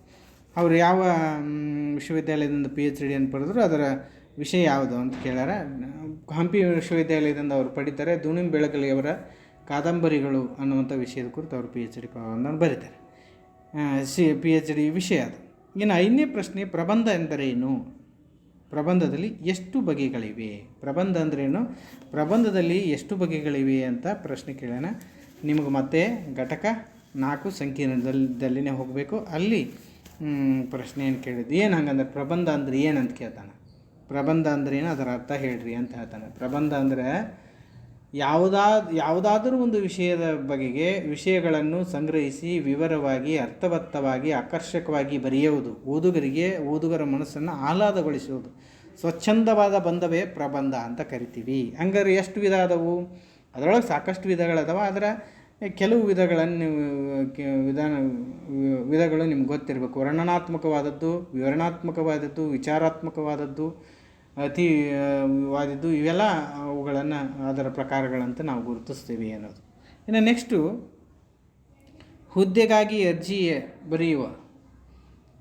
ಅವರು ಯಾವ ವಿಶ್ವವಿದ್ಯಾಲಯದಿಂದ ಪಿ ಎಚ್ ಡಿಯನ್ನು ಪಡೆದ್ರು, ಅದರ ವಿಷಯ ಯಾವುದು ಅಂತ ಕೇಳ್ಯಾರ. ಹಂಪಿ ವಿಶ್ವವಿದ್ಯಾಲಯದಿಂದ ಅವರು ಪಡಿತಾರೆ. ಬೆಳಗಲಿಯವರ ಕಾದಂಬರಿಗಳು ಅನ್ನುವಂಥ ವಿಷಯದ ಕುರಿತು ಅವರು ಪಿ ಎಚ್ ಡಿ ಪ್ರಬಂಧವನ್ನು ಬರೀತಾರೆ. ಸಿ ಪಿ ಎಚ್ ಡಿ ವಿಷಯ ಅದು. ಇನ್ನು ಐದನೇ ಪ್ರಶ್ನೆ, ಪ್ರಬಂಧ ಎಂದರೇನು ಪ್ರಬಂಧದಲ್ಲಿ ಎಷ್ಟು ಬಗೆಗಳಿವೆ? ಪ್ರಬಂಧ ಅಂದ್ರೇನು ಪ್ರಬಂಧದಲ್ಲಿ ಎಷ್ಟು ಬಗೆಗಳಿವೆ ಅಂತ ಪ್ರಶ್ನೆ ಕೇಳೋಣ ನಿಮಗೆ ಮತ್ತೆ ಘಟಕ ನಾಲ್ಕು ಸಂಕೀರ್ಣದಲ್ಲಿ ಹೋಗಬೇಕು. ಅಲ್ಲಿ ಪ್ರಶ್ನೆ ಏನು ಕೇಳಿದ್ದು? ಏನು ಹಂಗಂದ್ರೆ ಪ್ರಬಂಧ ಅಂದ್ರೆ ಅಂತ ಕೇಳ್ತಾನೆ? ಪ್ರಬಂಧ ಅಂದ್ರೆ ಏನು? ಅದರ ಅರ್ಥ ಹೇಳ್ರಿ ಅಂತ ಹೇಳ್ತಾನೆ. ಪ್ರಬಂಧ ಅಂದರೆ ಯಾವುದಾದ ಯಾವುದಾದರೂ ಒಂದು ವಿಷಯದ ಬಗೆಗೆ ವಿಷಯಗಳನ್ನು ಸಂಗ್ರಹಿಸಿ ವಿವರವಾಗಿ, ಅರ್ಥವತ್ತವಾಗಿ, ಆಕರ್ಷಕವಾಗಿ ಬರೆಯುವುದು. ಓದುಗರಿಗೆ, ಓದುಗರ ಮನಸ್ಸನ್ನು ಆಹ್ಲಾದಗೊಳಿಸುವುದು. ಸ್ವಚ್ಛಂದವಾದ ಬಂಧವೇ ಪ್ರಬಂಧ ಅಂತ ಕರಿತೀವಿ. ಹಂಗಾರೆ ಎಷ್ಟು ವಿಧ ಅದಾವು? ಅದರೊಳಗೆ ಸಾಕಷ್ಟು ವಿಧಗಳದಾವ. ಆದರೆ ಕೆಲವು ವಿಧಗಳನ್ನು ವಿಧಾನ ವಿಧಗಳು ನಿಮ್ಗೆ ಗೊತ್ತಿರಬೇಕು. ವರ್ಣನಾತ್ಮಕವಾದದ್ದು ವಿವರಣಾತ್ಮಕವಾದದ್ದು ವಿಚಾರಾತ್ಮಕವಾದದ್ದು ಅತಿ ಆ, ವಾದಿದ್ದು ಇವೆಲ್ಲ ಅವುಗಳನ್ನು ಅದರ ಪ್ರಕಾರಗಳಂತ ನಾವು ಗುರುತಿಸ್ತೀವಿ ಅನ್ನೋದು. ಇನ್ನು ನೆಕ್ಸ್ಟು ಹುದ್ದೆಗಾಗಿ ಅರ್ಜಿ ಬರೆಯುವ.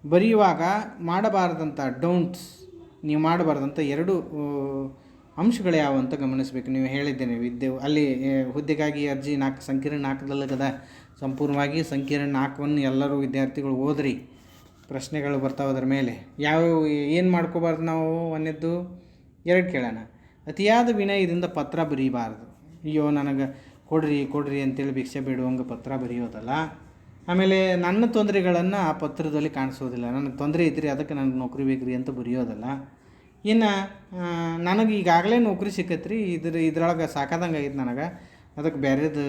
ಬರೆಯುವಾಗ ಮಾಡಬಾರದಂಥ ಡೌಂಟ್ಸ್ ನೀವು ಮಾಡಬಾರ್ದಂಥ ಎರಡು ಅಂಶಗಳು ಯಾವ ಅಂತ ಗಮನಿಸಬೇಕು. ನೀವು ಹೇಳಿದ್ದೇನೆ ವಿದ್ಯೆ ಅಲ್ಲಿ ಹುದ್ದೆಗಾಗಿ ಅರ್ಜಿ ನಾಲ್ಕು, ಸಂಕೀರ್ಣ ನಾಲ್ಕದಲ್ಲಗದ ಸಂಪೂರ್ಣವಾಗಿ ಸಂಕೀರ್ಣ ನಾಲ್ಕವನ್ನು ಎಲ್ಲರೂ ವಿದ್ಯಾರ್ಥಿಗಳು ಓದ್ರಿ. ಪ್ರಶ್ನೆಗಳು ಬರ್ತಾವೆ ಅದರ ಮೇಲೆ. ಯಾವ, ಏನು ಮಾಡ್ಕೋಬಾರ್ದು ನಾವು ಒಂದನೇದ್ದು ಎರಡು ಕೇಳೋಣ. ಅತಿಯಾದ ವಿನಯದಿಂದ ಪತ್ರ ಬರೀಬಾರ್ದು. ಅಯ್ಯೋ, ನನಗೆ ಕೊಡ್ರಿ ಕೊಡ್ರಿ ಅಂತೇಳಿ ಭಿಕ್ಷೆ ಬೇಡುವಂಗೆ ಪತ್ರ ಬರೆಯೋದಲ್ಲ. ಆಮೇಲೆ ನನ್ನ ತೊಂದರೆಗಳನ್ನು ಆ ಪತ್ರದಲ್ಲಿ ಕಾಣಿಸೋದಿಲ್ಲ. ನನಗೆ ತೊಂದರೆ ಇದ್ರಿ ಅದಕ್ಕೆ ನನಗೆ ನೌಕರಿ ಬೇಕ್ರಿ ಅಂತ ಬರೆಯೋದಲ್ಲ. ಇನ್ನು ನನಗೆ ಈಗಾಗಲೇ ನೌಕರಿ ಸಿಕ್ಕತ್ರಿ, ಇದ್ರ, ಇದ್ರೊಳಗೆ ಸಾಕಾದಂಗೆ ಆಗೈತೆ ನನಗೆ. ಅದಕ್ಕೆ ಬೇರೆದು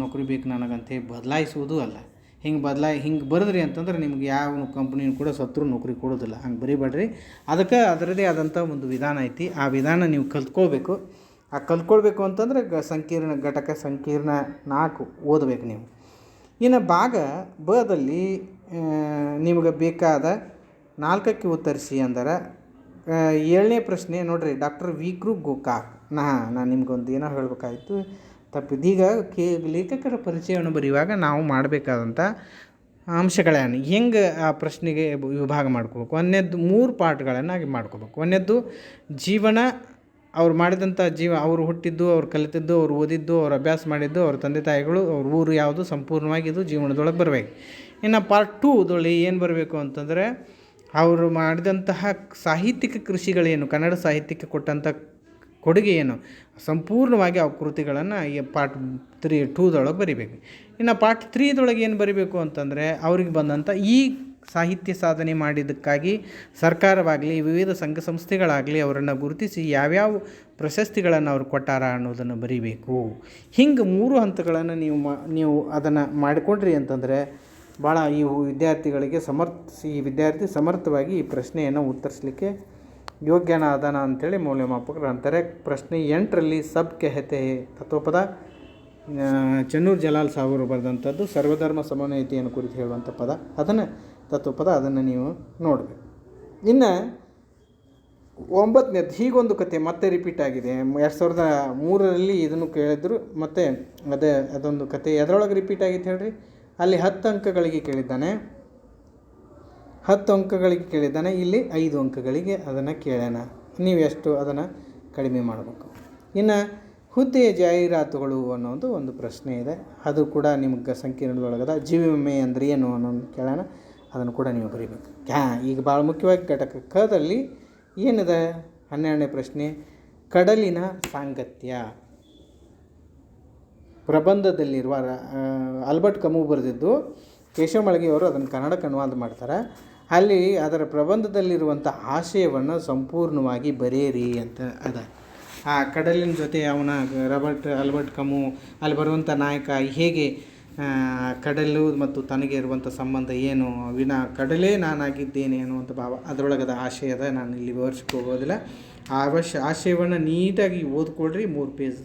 ನೌಕರಿ ಬೇಕು ನನಗಂತ ಬದಲಾಯಿಸುವುದೂ ಅಲ್ಲ. ಹಿಂಗೆ ಬದಲಾಯಿ ಹಿಂಗೆ ಬರೆದ್ರಿ ಅಂತಂದ್ರೆ ನಿಮ್ಗೆ ಯಾವ ಕಂಪ್ನಿನೂ ಕೂಡ ಸತ್ರು ನೌಕರಿ ಕೊಡೋದಿಲ್ಲ. ಹಂಗೆ ಬರೀಬೇಡ್ರಿ. ಅದಕ್ಕೆ ಅದರದೇ ಆದಂಥ ಒಂದು ವಿಧಾನ ಐತಿ. ಆ ವಿಧಾನ ನೀವು ಕಲ್ತ್ಕೋಬೇಕು ಆ ಕಲ್ತ್ಕೊಳ್ಬೇಕು ಅಂತಂದ್ರೆ ಗ, ಸಂಕೀರ್ಣ ಘಟಕ, ಸಂಕೀರ್ಣ ನಾಲ್ಕು ಓದಬೇಕು ನೀವು. ಇನ್ನು ಭಾಗ ಬದಲ್ಲಿ ನಿಮಗೆ ಬೇಕಾದ ನಾಲ್ಕಕ್ಕೆ ಉತ್ತರಿಸಿ ಅಂದರೆ ಏಳನೇ ಪ್ರಶ್ನೆ ನೋಡಿರಿ, ಡಾಕ್ಟರ್ ವಿಕ್ರು ಗೋಕಾ ನಾ, ನಾನು ನಿಮ್ಗೊಂದು ಏನೋ ಹೇಳಬೇಕಾಯಿತು. ತಪ್ಪಿದ್ದು ಈಗ ಕೇ, ಲೇಖಕರ ಪರಿಚಯವನ್ನು ಬರೆಯುವಾಗ ನಾವು ಮಾಡಬೇಕಾದಂಥ ಅಂಶಗಳೇನು. ಹೆಂಗೆ ಆ ಪ್ರಶ್ನೆಗೆ ವಿಭಾಗ ಮಾಡ್ಕೋಬೇಕು? ಒಂದನೇದ್ದು ಮೂರು ಪಾರ್ಟ್ಗಳನ್ನಾಗಿ ಮಾಡ್ಕೋಬೇಕು. ಒಂದನೇದ್ದು ಜೀವನ, ಅವ್ರು ಮಾಡಿದಂಥ ಜೀವ, ಅವರು ಹುಟ್ಟಿದ್ದು, ಅವ್ರು ಕಲಿತಿದ್ದು, ಅವ್ರು ಓದಿದ್ದು, ಅವ್ರು ಅಭ್ಯಾಸ ಮಾಡಿದ್ದು, ಅವ್ರ ತಂದೆ ತಾಯಿಗಳು, ಅವ್ರ ಊರು ಯಾವುದು, ಸಂಪೂರ್ಣವಾಗಿ ಇದು ಜೀವನದೊಳಗೆ ಬರಬೇಕು. ಇನ್ನು ಪಾರ್ಟ್ ಟೂದೊಳಿ ಏನು ಬರಬೇಕು ಅಂತಂದರೆ ಅವರು ಮಾಡಿದಂತಹ ಸಾಹಿತ್ಯಿಕ ಕೃಷಿಗಳೇನು? ಕನ್ನಡ ಸಾಹಿತ್ಯಕ್ಕೆ ಕೊಟ್ಟಂಥ ಕೊಡುಗೆ ಏನು ಸಂಪೂರ್ಣವಾಗಿ ಆ ಕೃತಿಗಳನ್ನು ಈ ಪಾರ್ಟ್ ತ್ರೀ ಟೂದೊಳಗೆ ಬರಿಬೇಕು. ಇನ್ನು ಪಾರ್ಟ್ ತ್ರೀದೊಳಗೆ ಏನು ಬರಿಬೇಕು ಅಂತಂದರೆ ಅವ್ರಿಗೆ ಬಂದಂಥ ಈ ಸಾಹಿತ್ಯ ಸಾಧನೆ ಮಾಡಿದ್ದಕ್ಕಾಗಿ ಸರ್ಕಾರವಾಗಲಿ, ವಿವಿಧ ಸಂಘ ಸಂಸ್ಥೆಗಳಾಗಲಿ ಅವರನ್ನು ಗುರುತಿಸಿ ಯಾವ್ಯಾವ ಪ್ರಶಸ್ತಿಗಳನ್ನು ಅವ್ರು ಕೊಟ್ಟಾರ ಅನ್ನೋದನ್ನು ಬರಿಬೇಕು. ಹಿಂಗೆ ಮೂರು ಹಂತಗಳನ್ನು ನೀವು ಮಾ, ನೀವು ಅದನ್ನು ಮಾಡಿಕೊಂಡ್ರಿ ಅಂತಂದರೆ ಭಾಳ ಈ ವಿದ್ಯಾರ್ಥಿಗಳಿಗೆ ಸಮರ್ಥ, ಈ ವಿದ್ಯಾರ್ಥಿ ಸಮರ್ಥವಾಗಿ ಈ ಪ್ರಶ್ನೆಯನ್ನು ಉತ್ತರಿಸಲಿಕ್ಕೆ ಯೋಗ್ಯನ ಅದಾನ ಅಂಥೇಳಿ ಮೌಲ್ಯಮಾಪಕರು ಅಂತಾರೆ. ಪ್ರಶ್ನೆ ಎಂಟರಲ್ಲಿ ಸಬ್ ಕೆಹತೆ ತತ್ವಪದ ಚನ್ನೂರ್ ಜಲಾಲ್ ಸಾವರು ಬರೆದಂಥದ್ದು ಸರ್ವಧರ್ಮ ಸಮನ್ವಯತೆಯನ್ನು ಕುರಿತು ಹೇಳುವಂಥ ಪದ. ಅದನ್ನು, ತತ್ವಪದ ಅದನ್ನು ನೀವು ನೋಡಬೇಕು. ಇನ್ನು ಒಂಬತ್ತನೇದು, ಹೀಗೊಂದು ಕತೆ ಮತ್ತೆ ರಿಪೀಟ್ ಆಗಿದೆ. ಎರಡು ಸಾವಿರದ ಮೂರರಲ್ಲಿ ಇದನ್ನು ಕೇಳಿದ್ರು, ಮತ್ತು ಅದೇ ಅದೊಂದು ಕತೆ. ಅದರೊಳಗೆ ರಿಪೀಟ್ ಆಗಿತ್ತು ಹೇಳ್ರಿ? ಅಲ್ಲಿ ಹತ್ತು ಅಂಕಗಳಿಗೆ ಕೇಳಿದ್ದಾನೆ. ಹತ್ತು ಅಂಕಗಳಿಗೆ ಕೇಳಿದ್ದಾನೆ. ಇಲ್ಲಿ ಐದು ಅಂಕಗಳಿಗೆ ಅದನ್ನು ಕೇಳೋಣ ನೀವು ಎಷ್ಟು ಅದನ್ನು ಕಡಿಮೆ ಮಾಡಬೇಕು. ಇನ್ನು ಹುದ್ದೆಯ ಜಾಹೀರಾತುಗಳು ಅನ್ನೋದು ಒಂದು ಪ್ರಶ್ನೆ ಇದೆ. ಅದು ಕೂಡ ನಿಮ್ಗೆ ಸಂಕೀರ್ಣದೊಳಗದ ಜೀವ ವಿಮೆ ಅಂದರೆ ಏನು ಅನ್ನೋದು ಕೇಳೋಣ ಅದನ್ನು ಕೂಡ ನೀವು ಬರೀಬೇಕು. ಕ್ಯಾ, ಈಗ ಭಾಳ ಮುಖ್ಯವಾಗಿ ಘಟಕ ಕದಲ್ಲಿ ಏನಿದೆ? ಹನ್ನೆರಡನೇ ಪ್ರಶ್ನೆ, ಕಡಲಿನ ಸಾಂಗತ್ಯ. ಪ್ರಬಂಧದಲ್ಲಿರುವ ಆಲ್ಬರ್ಟ್ ಕಮು ಬರೆದಿದ್ದು, ಕೇಶವ ಮಳಗಿಯವರು ಅದನ್ನು ಕನ್ನಡಕ್ಕೆ ಅನುವಾದ ಮಾಡ್ತಾರೆ. ಅಲ್ಲಿ ಅದರ ಪ್ರಬಂಧದಲ್ಲಿರುವಂಥ ಆಶಯವನ್ನು ಸಂಪೂರ್ಣವಾಗಿ ಬರೆಯಿರಿ ಅಂತ ಅದ. ಆ ಕಡಲಿನ ಜೊತೆ ಅವನ ರಾಬರ್ಟ್, ಆಲ್ಬರ್ಟ್ ಕಮು, ಅಲ್ಲಿ ಬರುವಂಥ ನಾಯಕ ಹೇಗೆ ಕಡಲು ಮತ್ತು ತನಗೆ ಇರುವಂಥ ಸಂಬಂಧ ಏನು, ವಿನ ಕಡಲೇ ನಾನಾಗಿದ್ದೇನೆ ಅನ್ನುವಂಥ ಭಾವ, ಅದರೊಳಗದ ಆಶಯದ ನಾನು ಇಲ್ಲಿ ವಿವರಿಸ್ಕೋಬೋದಿಲ್ಲ. ಆ ಅವಶ್ಯ, ಆಶಯವನ್ನು ನೀಟಾಗಿ ಓದ್ಕೊಳ್ರಿ, ಮೂರು ಪೇಜ್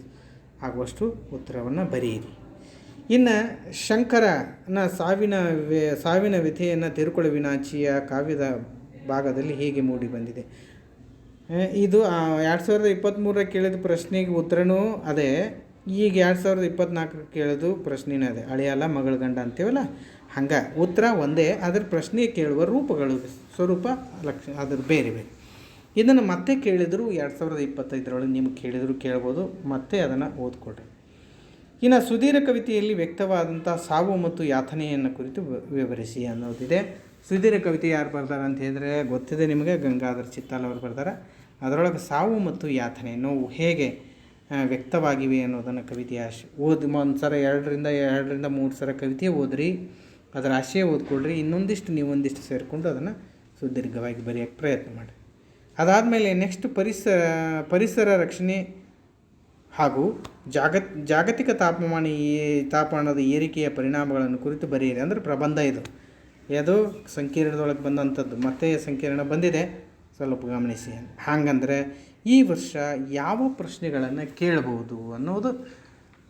ಆಗುವಷ್ಟು ಉತ್ತರವನ್ನು ಬರೆಯಿರಿ. ಇನ್ನು ಶಂಕರನ ಸಾವಿನ ಸಾವಿನ ವ್ಯಥೆಯನ್ನು ತಿರುಕುಳ ವಿನಾಚಿಯ ಕಾವ್ಯದ ಭಾಗದಲ್ಲಿ ಹೇಗೆ ಮೂಡಿ ಬಂದಿದೆ. ಇದು ಎರಡು ಸಾವಿರದ ಇಪ್ಪತ್ತ್ಮೂರರ ಕೇಳಿದ ಪ್ರಶ್ನೆಗೆ ಉತ್ತರನೂ ಅದೇ. ಈಗ ಎರಡು ಸಾವಿರದ ಇಪ್ಪತ್ತ್ನಾಲ್ಕರ ಕೇಳೋದು ಪ್ರಶ್ನೆನೇ ಅದೇ. ಅಳೆಯಲ್ಲ ಮಗಳ ಗಂಡ ಅಂತೀವಲ್ಲ? ಹಂಗೆ, ಉತ್ತರ ಒಂದೇ. ಅದ್ರ ಪ್ರಶ್ನೆ ಕೇಳುವ ರೂಪಗಳು, ಸ್ವರೂಪ, ಲಕ್ಷ ಅದ್ರ ಬೇರೆ ಬೇರೆ. ಇದನ್ನು ಮತ್ತೆ ಕೇಳಿದರೂ ಎರಡು ಸಾವಿರದ ಇಪ್ಪತ್ತೈದರೊಳಗೆ ನಿಮ್ಗೆ ಕೇಳಿದರೂ ಕೇಳ್ಬೋದು, ಮತ್ತೆ ಅದನ್ನು ಓದ್ಕೊಡ್ರಿ ಇನ್ನು ಸುಧೀರ ಕವಿತೆಯಲ್ಲಿ ವ್ಯಕ್ತವಾದಂಥ ಸಾವು ಮತ್ತು ಯಾತನೆಯನ್ನು ಕುರಿತು ವಿವರಿಸಿ ಅನ್ನೋದಿದೆ. ಸುಧೀರ ಕವಿತೆ ಯಾರು ಬರ್ತಾರೆ ಅಂತ ಹೇಳಿದ್ರೆ ಗೊತ್ತಿದೆ ನಿಮಗೆ, ಗಂಗಾಧರ್ ಚಿತ್ತಾಲ್ ಅವರು ಬರ್ತಾರೆ ಅದರೊಳಗೆ ಸಾವು ಮತ್ತು ಯಾತನೆ, ನೋವು ಹೇಗೆ ವ್ಯಕ್ತವಾಗಿವೆ ಅನ್ನೋದನ್ನು ಕವಿತೆಯ ಆಶೆ ಓದಿ, ಒಂದು ಸಲ ಎರಡರಿಂದ ಎರಡರಿಂದ ಮೂರು ಸಲ ಕವಿತೆ ಓದ್ರಿ. ಅದರ ಆಶಯ ಓದ್ಕೊಳ್ರಿ. ಇನ್ನೊಂದಿಷ್ಟು ನೀವೊಂದಿಷ್ಟು ಸೇರಿಕೊಂಡು ಅದನ್ನು ಸುದೀರ್ಘವಾಗಿ ಬರೆಯೋಕ್ಕೆ ಪ್ರಯತ್ನ ಮಾಡಿ ಅದಾದಮೇಲೆ ನೆಕ್ಸ್ಟ್ ಪರಿಸರ ಪರಿಸರ ರಕ್ಷಣೆ ಹಾಗೂ ಜಾಗತ್, ಜಾಗತಿಕ ತಾಪಮಾನ ತಾಪಮಾನದ ಏರಿಕೆಯ ಪರಿಣಾಮಗಳನ್ನು ಕುರಿತು ಬರೆಯಿರಿ. ಅಂದರೆ ಪ್ರಬಂಧ ಇದು. ಯಾವುದು ಸಂಕೀರ್ಣದೊಳಗೆ ಬಂದಂಥದ್ದು. ಮತ್ತೆ ಸಂಕೀರ್ಣ ಬಂದಿದೆ. ಸ್ವಲ್ಪ ಗಮನಿಸಿ. ಹಾಗಂದ್ರೆ ಈ ವರ್ಷ ಯಾವ ಪ್ರಶ್ನೆಗಳನ್ನು ಕೇಳಬಹುದು ಅನ್ನೋದು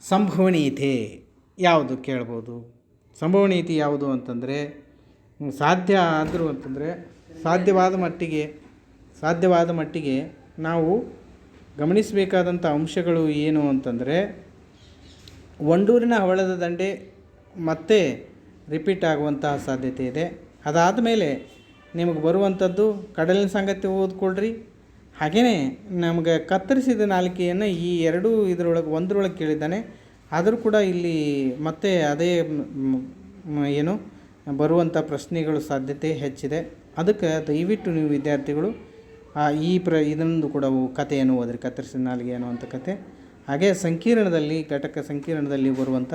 ಸಂಭವನೀಯತೆ ಯಾವುದು ಕೇಳ್ಬೋದು? ಸಂಭವನೀಯತೆ ಯಾವುದು ಅಂತಂದರೆ ಸಾಧ್ಯ ಆದರೂ ಅಂತಂದರೆ, ಸಾಧ್ಯವಾದ ಮಟ್ಟಿಗೆ ಸಾಧ್ಯವಾದ ಮಟ್ಟಿಗೆ ನಾವು ಗಮನಿಸಬೇಕಾದಂಥ ಅಂಶಗಳು ಏನು ಅಂತಂದರೆ, ಒಂಡೂರಿನ ಹವಳದ ದಂಡೆ ಮತ್ತೆ ರಿಪೀಟ್ ಆಗುವಂತಹ ಸಾಧ್ಯತೆ ಇದೆ. ಅದಾದ ಮೇಲೆ ನಿಮಗೆ ಬರುವಂಥದ್ದು ಕಡಲಿನ ಸಂಗತಿ ಓದ್ಕೊಳ್ರಿ. ಹಾಗೆಯೇ ನಮಗೆ ಕತ್ತರಿಸಿದ ನಾಲಿಕೆಯನ್ನು ಈ ಎರಡೂ ಇದರೊಳಗೆ, ಒಂದರೊಳಗೆ ಕೇಳಿದ್ದಾನೆ. ಆದರೂ ಕೂಡ ಇಲ್ಲಿ ಮತ್ತೆ ಅದೇ ಏನು ಬರುವಂಥ ಪ್ರಶ್ನೆಗಳು ಸಾಧ್ಯತೆ ಹೆಚ್ಚಿದೆ. ಅದಕ್ಕೆ ದಯವಿಟ್ಟು ನೀವು ವಿದ್ಯಾರ್ಥಿಗಳು ಈ ಪ್ರ, ಇದೊಂದು ಕೂಡ ಕಥೆಯನ್ನು ಓದ್ರಿ ಕತ್ತರಿಸಿದ ನಾಲಿಗೆ ಅನ್ನುವಂಥ ಕತೆ. ಹಾಗೆ ಸಂಕೀರ್ಣದಲ್ಲಿ, ಘಟಕ ಸಂಕೀರ್ಣದಲ್ಲಿ ಬರುವಂಥ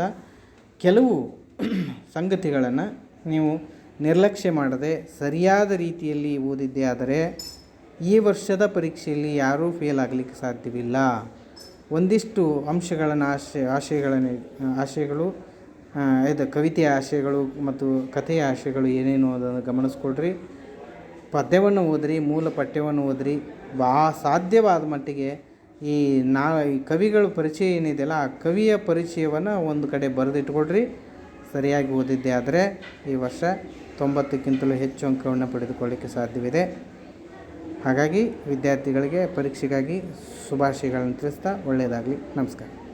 ಕೆಲವು ಸಂಗತಿಗಳನ್ನು ನೀವು ನಿರ್ಲಕ್ಷ್ಯ ಮಾಡದೆ, ಸರಿಯಾದ ರೀತಿಯಲ್ಲಿ ಓದಿದ್ದೇ ಆದರೆ, ಈ ವರ್ಷದ ಪರೀಕ್ಷೆಯಲ್ಲಿ ಯಾರೂ ಫೇಲ್ ಆಗಲಿಕ್ಕೆ ಸಾಧ್ಯವಿಲ್ಲ. ಒಂದಿಷ್ಟು ಅಂಶಗಳನ್ನು, ಆಶಯ, ಆಶಯಗಳನ್ನು, ಆಶಯಗಳು ಇದು ಕವಿತೆಯ ಆಶಯಗಳು ಮತ್ತು ಕಥೆಯ ಆಶಯಗಳು ಏನೇನು ಅದನ್ನು ಗಮನಿಸ್ಕೊಳ್ರಿ. ಪದ್ಯವನ್ನು ಓದ್ರಿ, ಮೂಲ ಪಠ್ಯವನ್ನು ಓದ್ರಿ, ಬಾ, ಸಾಧ್ಯವಾದ ಮಟ್ಟಿಗೆ ಈ ನಾ, ಈ ಕವಿಗಳ ಪರಿಚಯ ಏನಿದೆಯಲ್ಲ, ಆ ಕವಿಯ ಪರಿಚಯವನ್ನು ಒಂದು ಕಡೆ ಬರೆದಿಟ್ಕೊಳ್ರಿ ಸರಿಯಾಗಿ ಓದಿದ್ದೆ ಆದರೆ ಈ ವರ್ಷ ತೊಂಬತ್ತಕ್ಕಿಂತಲೂ ಹೆಚ್ಚು ಅಂಕವನ್ನು ಪಡೆದುಕೊಳ್ಳಿಕ್ಕೆ ಸಾಧ್ಯವಿದೆ. ಹಾಗಾಗಿ ವಿದ್ಯಾರ್ಥಿಗಳಿಗೆ ಪರೀಕ್ಷೆಗಾಗಿ ಶುಭಾಶಯಗಳನ್ನು ತಿಳಿಸ್ತಾ ಒಳ್ಳೆಯದಾಗಲಿ. ನಮಸ್ಕಾರ.